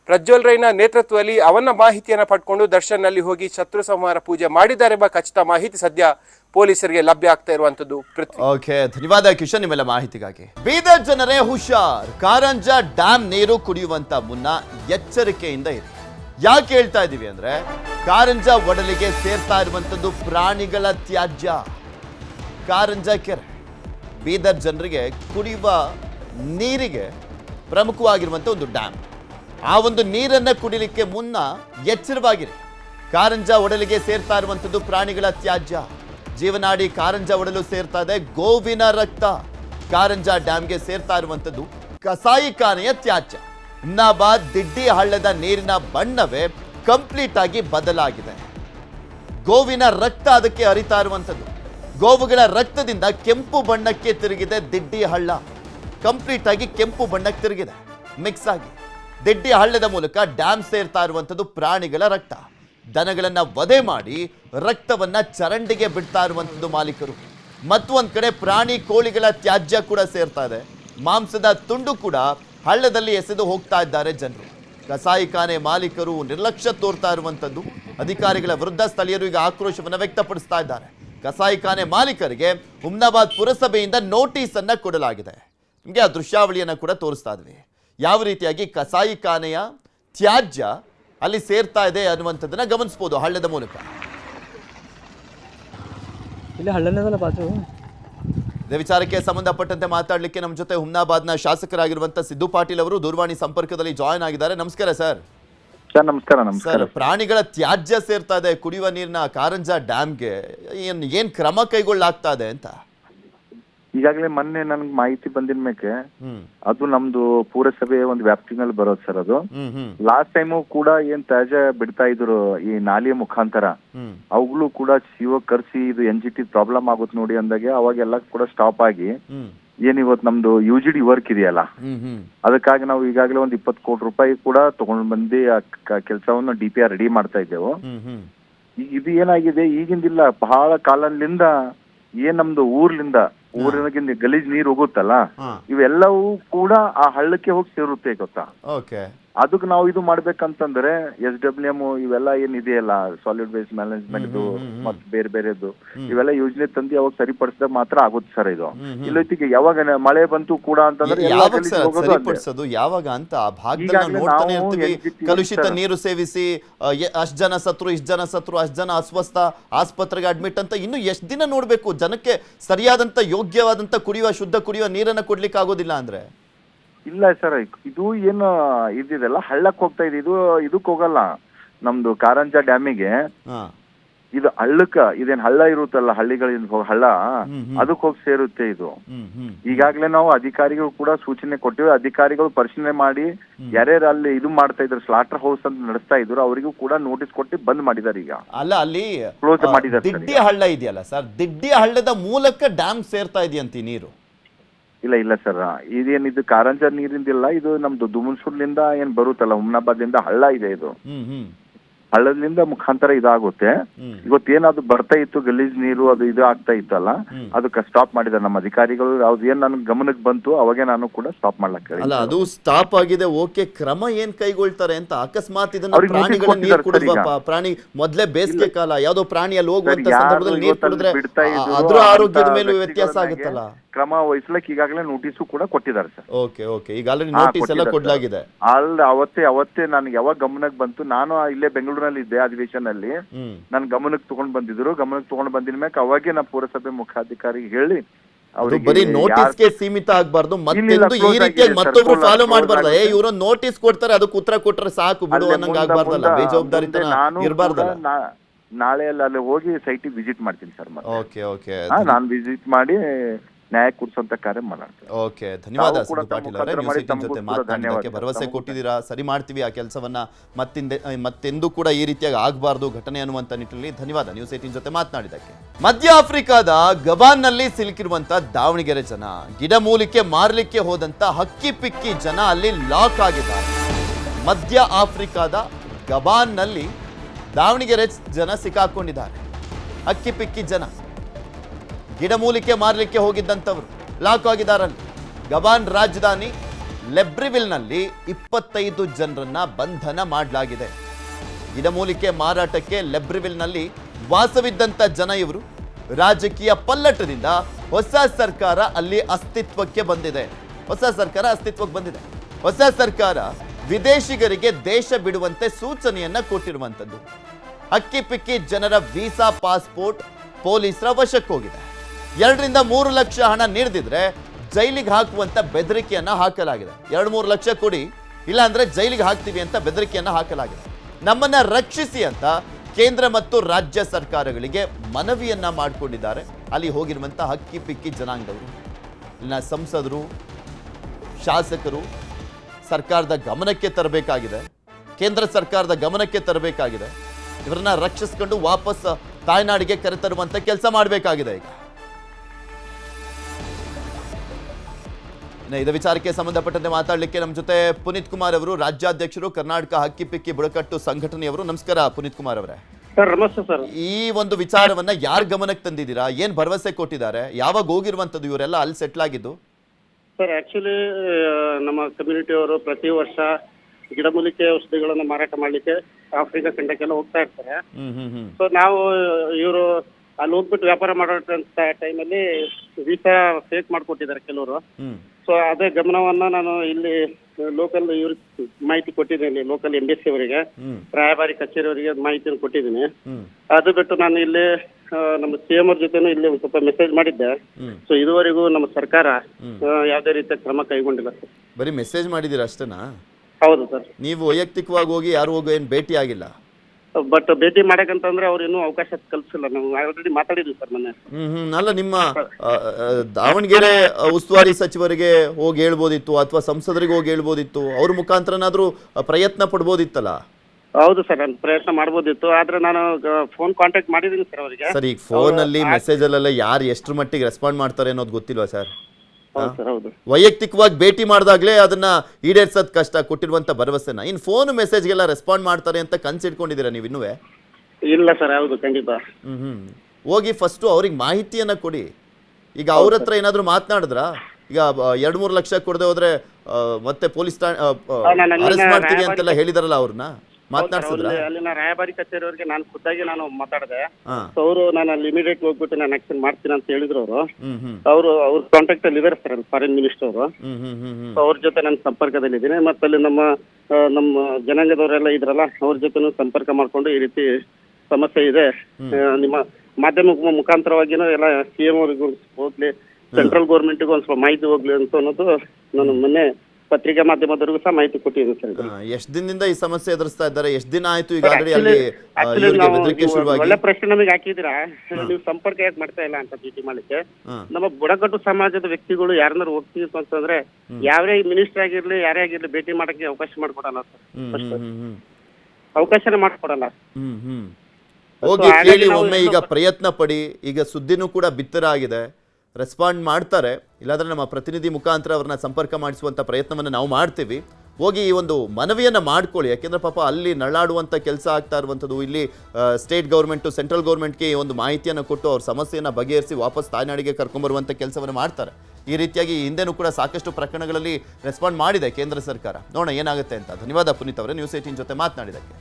ಪ್ರಜ್ವಲ್ ರೈನ ನೇತೃತ್ವದಲ್ಲಿ ಅವನ ಮಾಹಿತಿಯನ್ನು ಪಡ್ಕೊಂಡು ದರ್ಶನ್ ಅಲ್ಲಿ ಹೋಗಿ ಶತ್ರು ಸಂಹಾರ ಪೂಜೆ ಮಾಡಿದ್ದಾರೆ ಎಂಬ ಖಚಿತ ಮಾಹಿತಿ ಸದ್ಯ ಪೊಲೀಸರಿಗೆ ಲಭ್ಯ ಆಗ್ತಾ ಇರುವಂತದ್ದು ಓಕೆ ಧನ್ಯವಾದ ಕಿಶನ್, ನಿಮ್ಮೆಲ್ಲ ಮಾಹಿತಿಗಾಗಿ. ಬೀದರ್ ಜನರೇ ಹುಷಾರ್. ಕಾರಂಜ ಡ್ಯಾಮ್ ನೀರು ಕುಡಿಯುವಂತ ಮುನ್ನ ಎಚ್ಚರಿಕೆಯಿಂದ ಇರಿ. ಯಾಕೆ ಹೇಳ್ತಾ ಇದೀವಿ ಅಂದ್ರೆ, ಕಾರಂಜ ಒಡಲಿಗೆ ಸೇರ್ತಾ ಇರುವಂತದ್ದು ಪ್ರಾಣಿಗಳ ತ್ಯಾಜ್ಯ. ಕಾರಂಜ ಕೆರೆ. ಬೀದರ್ ಜನರಿಗೆ ಕುಡಿಯುವ ನೀರಿಗೆ ಪ್ರಮುಖವಾಗಿರುವಂಥ ಒಂದು ಡ್ಯಾಮ್ ಆ ಒಂದು ನೀರನ್ನ ಕುಡಿಲಿಕ್ಕೆ ಮುನ್ನ ಎಚ್ಚರವಾಗಿರಿ. ಕಾರಂಜ ಒಡಲಿಗೆ ಸೇರ್ತಾ ಇರುವಂಥದ್ದು ಪ್ರಾಣಿಗಳ ತ್ಯಾಜ್ಯ. ಜೀವನಾಡಿ ಕಾರಂಜ ಒಡಲು ಸೇರ್ತಾ ಇದೆ ಗೋವಿನ ರಕ್ತ. ಕಾರಂಜ ಡ್ಯಾಮ್ಗೆ ಸೇರ್ತಾ ಇರುವಂಥದ್ದು ಕಸಾಯಿಖಾನೆಯ ತ್ಯಾಜ್ಯ. ಇನ್ನಾಬಾದ್ ದಿಡ್ಡಿ ಹಳ್ಳದ ನೀರಿನ ಬಣ್ಣವೇ ಕಂಪ್ಲೀಟ್ ಆಗಿ ಬದಲಾಗಿದೆ. ಗೋವಿನ ರಕ್ತ ಅದಕ್ಕೆ ಹರಿತಾ ಇರುವಂಥದ್ದು. ಗೋವುಗಳ ರಕ್ತದಿಂದ ಕೆಂಪು ಬಣ್ಣಕ್ಕೆ ತಿರುಗಿದೆ ದಿಡ್ಡಿ ಹಳ್ಳ. ಕಂಪ್ಲೀಟ್ ಆಗಿ ಕೆಂಪು ಬಣ್ಣಕ್ಕೆ ತಿರುಗಿದೆ. ಮಿಕ್ಸ್ ಆಗಿ. ದಿಡ್ಡಿ ಹಳ್ಳದ ಮೂಲಕ ಡ್ಯಾಮ್ ಸೇರ್ತಾ ಇರುವಂಥದ್ದು ಪ್ರಾಣಿಗಳ ರಕ್ತ. ದನಗಳನ್ನ ವಧೆ ಮಾಡಿ ರಕ್ತವನ್ನ ಚರಂಡಿಗೆ ಬಿಡ್ತಾ ಇರುವಂಥದ್ದು ಮಾಲೀಕರು. ಮತ್ತು ಒಂದ್ ಕಡೆ ಪ್ರಾಣಿ ಕೋಳಿಗಳ ತ್ಯಾಜ್ಯ ಕೂಡ ಸೇರ್ತಾ ಇದೆ. ಮಾಂಸದ ತುಂಡು ಕೂಡ ಹಳ್ಳದಲ್ಲಿ ಎಸೆದು ಹೋಗ್ತಾ ಇದ್ದಾರೆ ಜನರು. ಕಸಾಯಿಖಾನೆ ಮಾಲೀಕರು ನಿರ್ಲಕ್ಷ್ಯ ತೋರ್ತಾ ಇರುವಂಥದ್ದು. ಅಧಿಕಾರಿಗಳ ವಿರುದ್ಧ ಸ್ಥಳೀಯರು ಈಗ ಆಕ್ರೋಶವನ್ನು ವ್ಯಕ್ತಪಡಿಸ್ತಾ ಇದ್ದಾರೆ. ಕಸಾಯಿಖಾನೆ ಮಾಲೀಕರಿಗೆ ಹುಮ್ನಾಬಾದ್ ಪುರಸಭೆಯಿಂದ ನೋಟಿಸ್ ಅನ್ನ ಕೊಡಲಾಗಿದೆ. ನಿಮಗೆ ಆ ದೃಶ್ಯಾವಳಿಯನ್ನು ಕೂಡ ತೋರಿಸ್ತಾ ಇದ್ವಿ. ಯಾವ ರೀತಿಯಾಗಿ ಕಸಾಯಿಖಾನೆಯ ತ್ಯಾಜ್ಯ ಅಲ್ಲಿ ಸೇರ್ತಾ ಇದೆ ಅನ್ನುವಂಥದ್ದನ್ನ ಗಮನಿಸ್ಬೋದು ಹಳ್ಳದ ಮೂಲಕ. ಇಲ್ಲಿ ಹಳ್ಳನದಲ್ಲ ಬಾಜು ಇದೇ ವಿಚಾರಕ್ಕೆ ಸಂಬಂಧಪಟ್ಟಂತೆ ಮಾತಾಡಲಿಕ್ಕೆ ನಮ್ಮ ಜೊತೆ ಹುಮ್ನಾಬಾದ್ನ ಶಾಸಕರಾಗಿರುವಂಥ ಸಿದ್ದು ಪಾಟೀಲ್ ಅವರು ದೂರವಾಣಿ ಸಂಪರ್ಕದಲ್ಲಿ ಜಾಯ್ನ್ ಆಗಿದ್ದಾರೆ. ನಮಸ್ಕಾರ ಸರ್. ಸರ್ ನಮಸ್ಕಾರ ನಮಸ್ಕಾರ. ಸರ್ ಪ್ರಾಣಿಗಳ ತ್ಯಾಜ್ಯ ಸೇರ್ತಾ ಇದೆ. ಕುಡಿಯುವ ನೀರಿನ ಕಾರಂಜಾ ಡ್ಯಾಮ್ಗೆ. ಏನ್ ಏನ್ ಕ್ರಮ ಕೈಗೊಳ್ಳಾಗ್ತಾ ಇದೆ ಅಂತ? ಈಗಾಗಲೇ ಮೊನ್ನೆ ನನ್ಗೆ ಮಾಹಿತಿ ಬಂದಿನ ಮೇಲೆ ಅದು ನಮ್ದು ಪುರಸಭೆ ಒಂದು ವ್ಯಾಪ್ತಿನಲ್ಲಿ ಬರೋದು ಸರ್ ಅದು. ಲಾಸ್ಟ್ ಟೈಮು ಕೂಡ ಏನ್ ತಾಜಾ ಬಿಡ್ತಾ ಇದ್ರು ಈ ನಾಲಿಯ ಮುಖಾಂತರ ಅವುಗಳು ಕೂಡ ಸಿಒ ಕರ್ಸಿ ಇದು ಎನ್ ಜಿ ಟಿ ಪ್ರಾಬ್ಲಮ್ ಆಗುತ್ತೆ ನೋಡಿ ಅಂದಾಗೆ ಅವಾಗೆಲ್ಲ ಕೂಡ ಸ್ಟಾಪ್ ಆಗಿ ಏನ್ ಇವತ್ತು ನಮ್ದು ಯು ಜಿ ಡಿ ವರ್ಕ್ ಇದೆಯಲ್ಲ? ಅದಕ್ಕಾಗಿ ನಾವು ಈಗಾಗಲೇ ಒಂದ್ ಇಪ್ಪತ್ ಕೋಟಿ ರೂಪಾಯಿ ಕೂಡ ತಗೊಂಡ್ ಬಂದು ಆ ಕೆಲಸವನ್ನು ಡಿ ಪಿ ಆರ್ ರೆಡಿ ಮಾಡ್ತಾ ಇದ್ದೆವು. ಇದು ಏನಾಗಿದೆ? ಈಗಿಂದಿಲ್ಲ. ಬಹಳ ಕಾಲದಿಂದ ಏನ್ ನಮ್ದು ಊರ್ಲಿಂದ ಊರಿನ ಗಲೀಜ್ ನೀರ್ ಹೋಗುತ್ತಲ್ಲ ಇವೆಲ್ಲವೂ ಕೂಡ ಆ ಹಳ್ಳಕ್ಕೆ ಹೋಗಿ ಸೇರುತ್ತೆ ಗೊತ್ತಾ? ಓಕೆ ಅದಕ್ಕೆ ನಾವು ಇದು ಮಾಡ್ಬೇಕಂತಂದ್ರೆ ಎಸ್ ಡಬ್ಲ್ಯೂ ಎಂ ಇವೆಲ್ಲ ಏನ್ ಇದೆಯಲ್ಲ ಸಾಲಿಡ್ ವೇಸ್ಟ್ ಮ್ಯಾನೇಜ್ಮೆಂಟ್ ಮತ್ತೆ ಬೇರೆ ಬೇರೆದು ಇವೆಲ್ಲ ಯೋಜನೆ ತಂದು ಅವಾಗ ಸರಿಪಡಿಸಿದಾಗ ಮಾತ್ರ ಆಗುತ್ತೆ ಸರ್ ಇದು. ಇಲ್ಲೊತ್ತಿಗೆ ಯಾವಾಗ ಮಳೆ ಬಂತು ಕೂಡ ಅಂತಂದ್ರೆ ಎಲ್ಲ ಯಾವಾಗ ಗಲೀಜ್ ಹೋಗೋದು ಅಲ್ಲೇ. ಸರಿಪಡಿಸೋದು? ಯಾವಾಗ ಅಂತ ಆ ಭಾಗದಲ್ಲಿ ನಾವು ಈಗಾಗ್ಲೇ ನೋಡ್ತಾನೆ ನಾವು ಇರ್ತೀವಿ NGT ಕಲುಷಿತ ಸರ್. ನೀರು ಸೇವಿಸಿ ಅಷ್ಟ್ ಜನ ಸತ್ರು ಇಷ್ಟು ಜನ ಸತ್ರು ಅಷ್ಟ್ ಜನ ಅಸ್ವಸ್ಥ ಆಸ್ಪತ್ರೆಗೆ ಅಡ್ಮಿಟ್ ಅಂತ ಇನ್ನು ಎಷ್ಟು ದಿನ ನೋಡ್ಬೇಕು? ಜನಕ್ಕೆ ಸರಿಯಾದಂತ ಯೋಗ್ಯವಾದಂತ ಕುಡಿಯುವ ಶುದ್ಧ ಕುಡಿಯುವ ನೀರನ್ನ ಕೊಡ್ಲಿಕ್ಕೆ ಆಗೋದಿಲ್ಲ ಅಂದ್ರೆ. ಇಲ್ಲ ಸರ್ ಇದು ಏನು ಇದಿದೆಲ್ಲ ಹಳ್ಳಕ್ಕೆ ಹೋಗ್ತಾ ಇದೆ. ಇದು ಇದಕ್ಕೆ ಹೋಗಲ್ಲ. ನಮ್ದು ಕಾರಂಜ ಡ್ಯಾಮಿಗೆ. ಹಾ. ಇದು ಹಳ್ಳಕ್ಕ ಇದೇನ್ ಹಳ್ಳ ಇರುತ್ತಲ್ಲ ಹಳ್ಳಿಗಳಿಂದ ಹೋಗ್- ಹಳ್ಳ? ಅದಕ್ಕೆ ಹೋಗಿ ಸೇರುತ್ತೆ ಇದು. ಹ್ಮ್ ಹ್ಮ್ ಈಗಾಗ್ಲೇ ನಾವು ಅಧಿಕಾರಿಗಳು ಕೂಡ ಸೂಚನೆ ಕೊಟ್ಟಿವಿ. ಅಧಿಕಾರಿಗಳು ಪರಿಶೀಲನೆ ಮಾಡಿ ಯಾರ್ಯಾರು ಅಲ್ಲಿ ಇದು ಮಾಡ್ತಾ ಇದ್ರು ಸ್ಲಾಟರ್ ಹೌಸ್ ಅಂತ ನಡೆಸ್ತಾ ಇದ್ರು ಅವರಿಗೂ ಕೂಡ ನೋಟಿಸ್ ಕೊಟ್ಟು ಬಂದ್ ಮಾಡಿದಾರೆ ಈಗ. ಅಲ್ಲ ಅಲ್ಲಿ ಕ್ಲೋಸ್ ಮಾಡಿದ್ದಾರೆ ಸರ್ ದಿಡ್ಡಿ ಹಳ್ಳ ಇದೆಯಲ್ಲ ಸರ್? ದಿಡ್ಡಿ ಹಳ್ಳದ ಮೂಲಕ ಡ್ಯಾಮ್ ಸೇರ್ತಾ ಇದೆಯಂತೆ ಈ ನೀರು. ಇಲ್ಲ ಇಲ್ಲ ಸರ್ ಇದೇನ್ ಇದು ಕಾರಂಜ ನೀರಿಂದಿಲ್ಲ, ಇದು ನಮ್ದು ದುಮನ್ಸೂರ್ಲಿಂದ ಏನ್ ಬರುತ್ತಲ್ಲ ಹುಮ್ನಾಬಾದಿಂದ ಹಳ್ಳ ಇದೆ ಇದು. ಹಳ್ಳದಿಂದ ಮುಖಾಂತರ ಇದಾಗುತ್ತೆ. ಇವತ್ತೇನಾದ್ರು ಬರ್ತಾ ಇತ್ತು ಗಲೀಜ್ ನೀರು ಅದು ಇದು ಆಗ್ತಾ ಇತ್ತಲ್ಲ ಅದಕ್ಕೆ ಸ್ಟಾಪ್ ಮಾಡಿದ್ದಾರೆ ನಮ್ಮ ಅಧಿಕಾರಿಗಳು. ಅದು ಏನ್ ನನ್ ಗಮನಕ್ಕೆ ಬಂತು ಅವಾಗೆ ನಾನು ಕೂಡ ಸ್ಟಾಪ್ ಮಾಡ್ಲಕ್ಕೆ ಅಲ್ಲ ಅದು ಸ್ಟಾಪ್ ಆಗಿದೆ ಓಕೆ ಕ್ರಮ ಏನ್ ಕೈಗೊಳ್ತಾರೆ ಅಂತ ಅಕಸ್ಮಾತ್ ಇದನ್ನ ಪ್ರಾಣಿಗಳ ನೀರು ಕುಡಿದ್ವಾ? ಪ್ರಾಣಿ ಮೊದ್ಲೇ ಬೇಸಿಗೆ ಕಾಲ ಯಾವ್ದೋ ಪ್ರಾಣಿ ಅಲ್ಲಿ ಹೋಗುವಂತ ಸಂದರ್ಭದಲ್ಲಿ ನೀರು ಕುಡಿದ್ರೆ ಅದ್ರ ಆರೋಗ್ಯದ ಮೇಲೂ ವ್ಯತ್ಯಾಸ ಆಗುತ್ತಲ್ಲ? ಕ್ರಮ ವಹಿಸ್ಲಕ್ಕೆ ಈಗಾಗಲೇ ನೋಟಿಸು ಕೂಡ ಕೊಟ್ಟಿದ್ದಾರೆ ಸರ್. Okay okay. ಈಗ ಆಲ್ರೆಡಿ ಹಾ, ನೋಟಿಸ್ ಎಲ್ಲ ಕೊಡ್ಲಾಗಿದೆ. ಅಲ್ಲ ಅವತ್ತೇ ಅವತ್ತೇ ನನಗೆ ಯಾವಾಗ ಗಮನಕ್ಕೆ ಬಂತು ನಾನು ಇಲ್ಲೇ ಬೆಂಗಳೂರಿನಲ್ಲಿ ಇದ್ದೆ ಅಧಿವೇಶನ ಅಲ್ಲಿ. ಹ್ಮ್. ನನ್ ಗಮನಕ್ಕೆ ತಗೊಂಡ್ ಬಂದಿದ್ರು. ಗಮನಕ್ಕೆ ತಗೊಂಡ್ ಬಂದಿನ ಮೇಲೆ ಅವಾಗೆ ನಾ ಪುರಸಭೆ ಮುಖಾಧಿಕಾರಿಗೆ ಹೇಳಿ ಅವರು ಬರೀ ನೋಟಿಸ್ಗೆ ಸೀಮಿತ ಆಗ್ಬಾರ್ದು. ಮತ್ತೆಂದು ಈ ರೀತಿಯಾಗಿ ಮತ್ತೊಬ್ರು ಫಾಲೋ ಆಗಿದೆ, ಏ ಇವರು ನೋಟಿಸ್ ಕೊಡ್ತಾರೆ ಅದಕ್ಕೆ ಉತ್ತರ ಕೊಟ್ರೆ ಸಾಕು. ಬಿಡು ಅನ್ನಂಗ ಆಗಬಾರ್ದಲ್ಲ. ಬೇಜವಾಬ್ದಾರಿತನ ಇರಬಾರ್ದಲ್ಲ. ನಾಳೆ ಅಲ್ಲಿ ಅಲ್ಲಿ ಹೋಗಿ ಸೈಟಿಗೆ ವಿಸಿಟ್ ಮಾಡ್ತೀನಿ ಸರ್ ಮತ್ತೆ. ಓಕೆ ಓಕೆ ನಾನ್ ವಿಸಿಟ್ ಮಾಡಿ ನ್ಯಾಯ ಕಾರ್ಯ ಮಾಡೋಣ ಓಕೆ ಧನ್ಯವಾದ ತಾವು ಕೂಡ ಸಿದ್ದು ಪಾಟೀಲ್ ಅವರೇ. ನ್ಯೂಸ್ ಏಟೀನ್ ಜೊತೆ ತಮಗೂ ಮಾತನಾಡಿದ್ದಕ್ಕೆ ಧನ್ಯವಾದ. ಭರವಸೆ ಕೊಟ್ಟಿದ್ದೀರಾ? ಸರಿ ಮಾಡ್ತೀವಿ ಆ ಕೆಲಸವನ್ನ. ಮತ್ತಿಂದೆ ಮತ್ತೆಂದೂ ಕೂಡ ಈ ರೀತಿಯಾಗಿ ಆಗಬಾರ್ದು ಘಟನೆ ಅನ್ನುವಂತ ನಿಟ್ಟಿನಲ್ಲಿ ಧನ್ಯವಾದ ನ್ಯೂಸ್ ಏಟೀನ್ ಜೊತೆ ಮಾತನಾಡಿದಕ್ಕೆ ಮಧ್ಯ ಆಫ್ರಿಕಾದ ಗಬಾನ್ನಲ್ಲಿ ಸಿಲುಕಿರುವಂತ ದಾವಣಗೆರೆ ಜನ. ಗಿಡಮೂಲಿಕೆ ಮಾರಲಿಕ್ಕೆ ಹೋದಂತ ಹಕ್ಕಿ ಪಿಕ್ಕಿ ಜನ ಅಲ್ಲಿ ಲಾಕ್ ಆಗಿದ್ದಾರೆ. ಮಧ್ಯ ಆಫ್ರಿಕಾದ ಗಬಾನ್ನಲ್ಲಿ ದಾವಣಗೆರೆ ಜನ ಸಿಕ್ಕಾಕೊಂಡಿದ್ದಾರೆ. ಅಕ್ಕಿ ಪಿಕ್ಕಿ ಜನ. ಗಿಡಮೂಲಿಕೆ ಮಾರಲಿಕ್ಕೆ ಹೋಗಿದ್ದಂಥವ್ರು. ಲಾಕ್ ಆಗಿದ್ದಾರಲ್ಲಿ. ಗಬಾನ್ ರಾಜಧಾನಿ ಲೆಬ್ರಿವಿಲ್ನಲ್ಲಿ ಇಪ್ಪತ್ತೈದು ಜನರನ್ನ ಬಂಧನ ಮಾಡಲಾಗಿದೆ. ಗಿಡಮೂಲಿಕೆ ಮಾರಾಟಕ್ಕೆ ಲೆಬ್ರಿವಿಲ್ನಲ್ಲಿ ವಾಸವಿದ್ದಂಥ ಜನ ಇವರು. ರಾಜಕೀಯ ಪಲ್ಲಟದಿಂದ ಹೊಸ ಸರ್ಕಾರ ಅಲ್ಲಿ ಅಸ್ತಿತ್ವಕ್ಕೆ ಬಂದಿದೆ. ಹೊಸ ಸರ್ಕಾರ ಅಸ್ತಿತ್ವಕ್ಕೆ ಬಂದಿದೆ. ಹೊಸ ಸರ್ಕಾರ ವಿದೇಶಿಗರಿಗೆ ದೇಶ ಬಿಡುವಂತೆ ಸೂಚನೆಯನ್ನ ಕೊಟ್ಟಿರುವಂಥದ್ದು. ಅಕ್ಕಿಪಿಕ್ಕಿ ಜನರ ವೀಸಾ ಪಾಸ್ಪೋರ್ಟ್ ಪೊಲೀಸರ ವಶಕ್ಕೆ ಹೋಗಿದೆ ಎರಡರಿಂದ ಮೂರು ಲಕ್ಷ ಹಣ ನೀಡದಿದ್ರೆ ಜೈಲಿಗೆ ಹಾಕುವಂತ ಬೆದರಿಕೆಯನ್ನ ಹಾಕಲಾಗಿದೆ. ಎರಡು ಮೂರು ಲಕ್ಷ ಕೊಡಿ, ಇಲ್ಲಾಂದ್ರೆ ಜೈಲಿಗೆ ಹಾಕ್ತೀವಿ ಅಂತ ಬೆದರಿಕೆಯನ್ನ ಹಾಕಲಾಗಿದೆ. ನಮ್ಮನ್ನ ರಕ್ಷಿಸಿ ಅಂತ ಕೇಂದ್ರ ಮತ್ತು ರಾಜ್ಯ ಸರ್ಕಾರಗಳಿಗೆ ಮನವಿಯನ್ನ ಮಾಡಿಕೊಂಡಿದ್ದಾರೆ. ಅಲ್ಲಿ ಹೋಗಿರುವಂತ ಹಕ್ಕಿ ಪಿಕ್ಕಿ ಜನಾಂಗದವರು, ಇಲ್ಲಿನ ಸಂಸದರು, ಶಾಸಕರು, ಸರ್ಕಾರದ ಗಮನಕ್ಕೆ ತರಬೇಕಾಗಿದೆ. ಕೇಂದ್ರ ಸರ್ಕಾರದ ಗಮನಕ್ಕೆ ತರಬೇಕಾಗಿದೆ. ಇವರನ್ನ ರಕ್ಷಿಸ್ಕೊಂಡು ವಾಪಸ್ ತಾಯ್ನಾಡಿಗೆ ಕರೆತರುವಂತ ಕೆಲಸ ಮಾಡಬೇಕಾಗಿದೆ ಈಗ. ಇದೇ ವಿಚಾರಕ್ಕೆ ಸಂಬಂಧಪಟ್ಟಂತೆ ಮಾತಾಡಲಿಕ್ಕೆ ನಮ್ಮ ಜೊತೆ ಪುನೀತ್ ಕುಮಾರ್ ಅವರು ರಾಜ್ಯಾಧ್ಯಕ್ಷರು ಕರ್ನಾಟಕ ಹಕ್ಕಿ ಪಿಕ್ಕಿ ಬುಡಕಟ್ಟು ಸಂಘಟನೆಯವರು. ನಮಸ್ಕಾರ ಪುನೀತ್ ಕುಮಾರ್ ಅವರೇ. ಸರ್ ನಮಸ್ತೆ ಸರ್. ಈ ಒಂದು ವಿಚಾರವನ್ನ ಯಾರ ಗಮನಕ್ಕೆ ತಂದಿದ್ದೀರಾ? ಏನ್ ಭರವಸೆ ಕೊಟ್ಟಿದ್ದಾರೆ? ಯಾವಾಗ ಹೋಗಿರುವಂತದ್ದು ಇವರೆಲ್ಲ ಅಲ್ಲಿ ಸೆಟ್ಲ್ ಆಗಿದ್ದು? ಸರ್ ಆಕ್ಚುಲಿ ನಮ್ಮ ಕಮ್ಯುನಿಟಿ ಅವರು ಪ್ರತಿ ವರ್ಷ ಗಿಡಮೂಲಿಕೆ ಔಷಧಿಗಳನ್ನು ಮಾರಾಟ ಮಾಡಲಿಕ್ಕೆ ಆಫ್ರಿಕಾ ಖಂಡಕ್ಕೆಲ್ಲ ಹೋಗ್ತಾ ಇರ್ತಾರೆ. ಸೊ ನಾವು ಇವರು ಅಲ್ಲಿ ಹೋಗ್ಬಿಟ್ಟು ವ್ಯಾಪಾರ ಮಾಡೋಂತ ಟೈಮಲ್ಲಿ ವೀಸಾ ಫೇಕ್ ಮಾಡಿಕೊಟ್ಟಿದ್ದಾರೆ ಕೆಲವರು. ಸೊ ಅದೇ ಗಮನವನ್ನ ನಾನು ಇಲ್ಲಿ ಲೋಕಲ್ ಇವ್ರ ಮಾಹಿತಿ ಕೊಟ್ಟಿದ್ದೀನಿ ಲೋಕಲ್ ಎಂ ಬಿ ಸಿ ಅವರಿಗೆ. ರಾಯಭಾರಿ ಕಚೇರಿಯವರಿಗೆ ಮಾಹಿತಿಯನ್ನು ಕೊಟ್ಟಿದ್ದೀನಿ. ಅದು ಬಿಟ್ಟು ನಾನು ಇಲ್ಲಿ ನಮ್ಮ ಸಿ ಎಂ ಅವ್ರ ಜೊತೆನೂ ಇಲ್ಲಿ ಒಂದು ಸ್ವಲ್ಪ ಮೆಸೇಜ್ ಮಾಡಿದ್ದೆ. ಸೊ ಇದುವರೆಗೂ ನಮ್ಮ ಸರ್ಕಾರ ಯಾವುದೇ ರೀತಿಯ ಕ್ರಮ ಕೈಗೊಂಡಿಲ್ಲ ಸರ್. ಬರೀ ಮೆಸೇಜ್ ಮಾಡಿದೀರ ಅಷ್ಟೇನಾ? ಹೌದು ಸರ್. ನೀವು ವೈಯಕ್ತಿಕವಾಗಿ ಹೋಗಿ ಯಾರು ಹೋಗೋ ಏನು ಭೇಟಿ ಆಗಿಲ್ಲ. ಬಟ್ ಭೇಟಿ ಮಾಡಕಂತಂದ್ರೆ ಅವ್ರು ಇನ್ನೂ ಅವಕಾಶ ಕಲ್ಸಿಲ್ಲ. ನಾವು ಆಲ್ರೆಡಿ ಮಾತಾಡಿದ್ವಿ ಸರ್ ಮೊನ್ನೆ. ಹ್ಮ್ ಹ್ಮ್. ಅಲ್ಲ ನಿಮ್ಮ ಆ, ಆ, ದಾವಣಗೆರೆ ಉಸ್ತುವಾರಿ ಸಚಿವರಿಗೆ ಹೋಗಿ ಹೇಳ್ಬೋದಿತ್ತು ಅಥವಾ ಸಂಸದರಿಗೆ ಹೋಗಿ ಹೇಳ್ಬೋದಿತ್ತು? ಅವ್ರ ಮುಖಾಂತರನಾದ್ರೂ ಪ್ರಯತ್ನ ಪಡ್ಬೋದಿತ್ತಲ್ಲ? ಹೌದು ಸರ್ ನಾನು ಪ್ರಯತ್ನ ಮಾಡ್ಬೋದಿತ್ತು. ಆದ್ರೆ ನಾನು ಫೋನ್ ಕಾಂಟ್ಯಾಕ್ಟ್ ಮಾಡಿದ್ದೀನಿ ಸರ್ ಅವರಿಗೆ. ಸರ್ ಈಗ ಫೋನ್ ಅಲ್ಲಿ ಮೆಸೇಜ್ ಅಲ್ಲೆಲ್ಲ ಯಾರು ಎಷ್ಟ್ರ ಮಟ್ಟಿಗೆ ರೆಸ್ಪಾಂಡ್ ಮಾಡ್ತಾರೆ ಅನ್ನೋದು ಗೊತ್ತಿಲ್ವಾ ಸರ್? ವೈಯಕ್ತಿಕವಾಗಿ ಭೇಟಿ ಮಾಡಿದಾಗಲೇ ಅದನ್ನ ಈಡೇರ್ಸೋದ್ ಕಷ್ಟ ಕೊಟ್ಟಿರುವಂತ ಭರವಸೆನ. ಇನ್ ಫೋನ್ ಮೆಸೇಜ್ಗೆಲ್ಲ ರೆಸ್ಪಾಂಡ್ ಮಾಡ್ತಾರೆ ಅಂತ ಕನ್ಸಿಟ್ಕೊಂಡಿದ್ದೀರಾ ನೀವು ಇನ್ನೂ ಇಲ್ಲ ಸರ್ ಹೌದು ಖಂಡಿತ. ಹ್ಮ್ ಹ್ಮ್. ಹೋಗಿ ಫಸ್ಟು ಅವ್ರಿಗೆ ಮಾಹಿತಿಯನ್ನ ಕೊಡಿ. ಈಗ ಅವ್ರ ಹತ್ರ ಏನಾದ್ರು ಮಾತನಾಡಿದ್ರಾ? ಈಗ ಎರಡು ಮೂರು ಲಕ್ಷ ಕೊಡದೆ ಹೋದ್ರೆ ಮತ್ತೆ ಪೊಲೀಸ್ ಅರೆಸ್ಟ್ ಮಾಡ್ತೀವಿ ಅಂತೆಲ್ಲ ಹೇಳಿದಾರಲ್ಲ ಅವ್ರನ್ನ? ಮಾತನಾಡ್ಸಿದ್ರ? ಅಲ್ಲಿನ ರಾಯಭಾರಿ ಕಚೇರಿಯವರಿಗೆ ನಾನು ಖುದ್ದಾಗಿ ನಾನು ಮಾತಾಡಿದೆ. ಸೊ ಅವರು ನಾನು ಅಲ್ಲಿ ಇಮಿಡಿಯೇಟ್ ಹೋಗ್ಬಿಟ್ಟು ನಾನು ಆಕ್ಷನ್ ಮಾಡ್ತೀನಿ ಅಂತ ಹೇಳಿದ್ರು ಅವರು. ಅವರು ಅವ್ರ ಕಾಂಟ್ಯಾಕ್ಟ್ ಅಲ್ಲಿ ಇದಾರೆ ಸರ್ ಫಾರಿನ್ ಮಿನಿಸ್ಟರ್ ಅವರು. ಸೊ ಅವ್ರ ಜೊತೆ ನಾನು ಸಂಪರ್ಕದಲ್ಲಿದ್ದೀನಿ ಮತ್ತೆ ಅಲ್ಲಿ ನಮ್ಮ ನಮ್ಮ ಜನಾಂಗದವರೆಲ್ಲ ಇದ್ರಲ್ಲ ಅವ್ರ ಜೊತೆನೂ ಸಂಪರ್ಕ ಮಾಡ್ಕೊಂಡು ಈ ರೀತಿ ಸಮಸ್ಯೆ ಇದೆ. ನಿಮ್ಮ ಮಾಧ್ಯಮ ಮುಖಾಂತರವಾಗಿನೂ ಎಲ್ಲ ಸಿ ಎಂ ಅವ್ರಿಗೂ ಹೋಗ್ಲಿ ಸೆಂಟ್ರಲ್ ಗೌರ್ಮೆಂಟ್ಗೂ ಒಂದ್ ಸ್ವಲ್ಪ ಮಾಹಿತಿ ಹೋಗ್ಲಿ ಅಂತ ಅನ್ನೋದು ನಾನು ಮೊನ್ನೆ ಪತ್ರಿಕಾ ಮಾಧ್ಯಮದವರಿಗೂ ಸಹ ಮಾಹಿತಿ ಕೊಟ್ಟಿದ್ದೀನಿ ಸರ್ ಇದು. ಎಷ್ಟು ದಿನದಿಂದ ಈ ಸಮಸ್ಯೆ ಎದುರಿಸ್ತಾ ಇದ್ದಾರೆ? ಎಷ್ಟು ದಿನ ಆಯ್ತು ಈಗ Sir, ಆಲ್ರೆಡಿ actually- ಅಲ್ಲಿ ಆ, actually ಇವ್ರಿಗೆ ನಾವು ಬೆದರಿಕೆ ನೀವು ಶುರುವಾಗಿ ಒಳ್ಳೆ ಪ್ರಶ್ನೆ ನಮಗೆ ಹಾಕಿದಿರಾ ನೀವು ಸಂಪರ್ಕ ಯಾಕೆ ಮಾಡ್ತಾ ಇಲ್ಲ ಅಂತ ಭೇಟಿ ಮಾಡ್ಲಿಕ್ಕೆ ಹಾ. ನಮ್ಮ ಬುಡಕಟ್ಟು ಸಮಾಜದ ವ್ಯಕ್ತಿಗಳು ಯಾರನ್ನಾರು ಹೋಗ್ತೀವಿ ಅಂತಂದ್ರೆ ಯಾರೇ ಮಿನಿಸ್ಟರ್ ಆಗಿರ್ಲಿ ಯಾರೇ ಆಗಿರ್ಲಿ ಭೇಟಿ ಮಾಡಕ್ಕೆ ಅವಕಾಶ ಮಾಡ್ಕೊಡಲ್ಲ ಸರ್. ಹ್ಮ್. ಹ್ಮ್ ಹ್ಮ್ ಹ್ಮ್. ಅವಕಾಶನೇ ಮಾಡ್ಕೊಡಲ್ಲ. ಹ್ಮ್ ಹ್ಮ್. So ಹೋಗಿ ಹಾಗಾಗಿ ಕೇಳಿ ನಾವು ಒಮ್ಮೆ ಈಗ ಪ್ರಯತ್ನ ಪಡಿ. ಈಗ ಸುದ್ದಿನೂ ಕೂಡ ಬಿತ್ತರ ಆಗಿದೆ. ರೆಸ್ಪಾಂಡ್ ಮಾಡ್ತಾರೆ, ಇಲ್ಲಾಂದರೆ ನಮ್ಮ ಪ್ರತಿನಿಧಿ ಮುಖಾಂತರ ಅವ್ರನ್ನ ಸಂಪರ್ಕ ಮಾಡಿಸುವಂಥ ಪ್ರಯತ್ನವನ್ನು ನಾವು ಮಾಡ್ತೀವಿ. ಹೋಗಿ ಈ ಒಂದು ಮನವಿಯನ್ನು ಮಾಡ್ಕೊಳ್ಳಿ. ಯಾಕೆಂದರೆ ಪಾಪ ಅಲ್ಲಿ ನಳ್ಳಾಡುವಂಥ ಕೆಲಸ ಆಗ್ತಾ ಇರುವಂಥದ್ದು, ಇಲ್ಲಿ ಸ್ಟೇಟ್ ಗೌರ್ಮೆಂಟು ಸೆಂಟ್ರಲ್ ಗೌರ್ಮೆಂಟ್ಗೆ ಈ ಒಂದು ಮಾಹಿತಿಯನ್ನು ಕೊಟ್ಟು ಅವ್ರ ಸಮಸ್ಯೆಯನ್ನು ಬಗೆಹರಿಸಿ ವಾಪಸ್ ತಾಯ್ನಾಡಿಗೆ ಕರ್ಕೊಂಬರುವಂಥ ಕೆಲಸವನ್ನು ಮಾಡ್ತಾರೆ. ಈ ರೀತಿಯಾಗಿ ಹಿಂದೆನೂ ಕೂಡ ಸಾಕಷ್ಟು ಪ್ರಕರಣಗಳಲ್ಲಿ ರೆಸ್ಪಾಂಡ್ ಮಾಡಿದೆ ಕೇಂದ್ರ ಸರ್ಕಾರ. ನೋಡೋಣ ಏನಾಗುತ್ತೆ ಅಂತ. ಧನ್ಯವಾದ ಪುನೀತ್ ಅವರೇ. ನ್ಯೂಸ್ ಏಟೀನ್ ಜೊತೆ ಮಾತನಾಡಿದ್ದಕ್ಕೆ.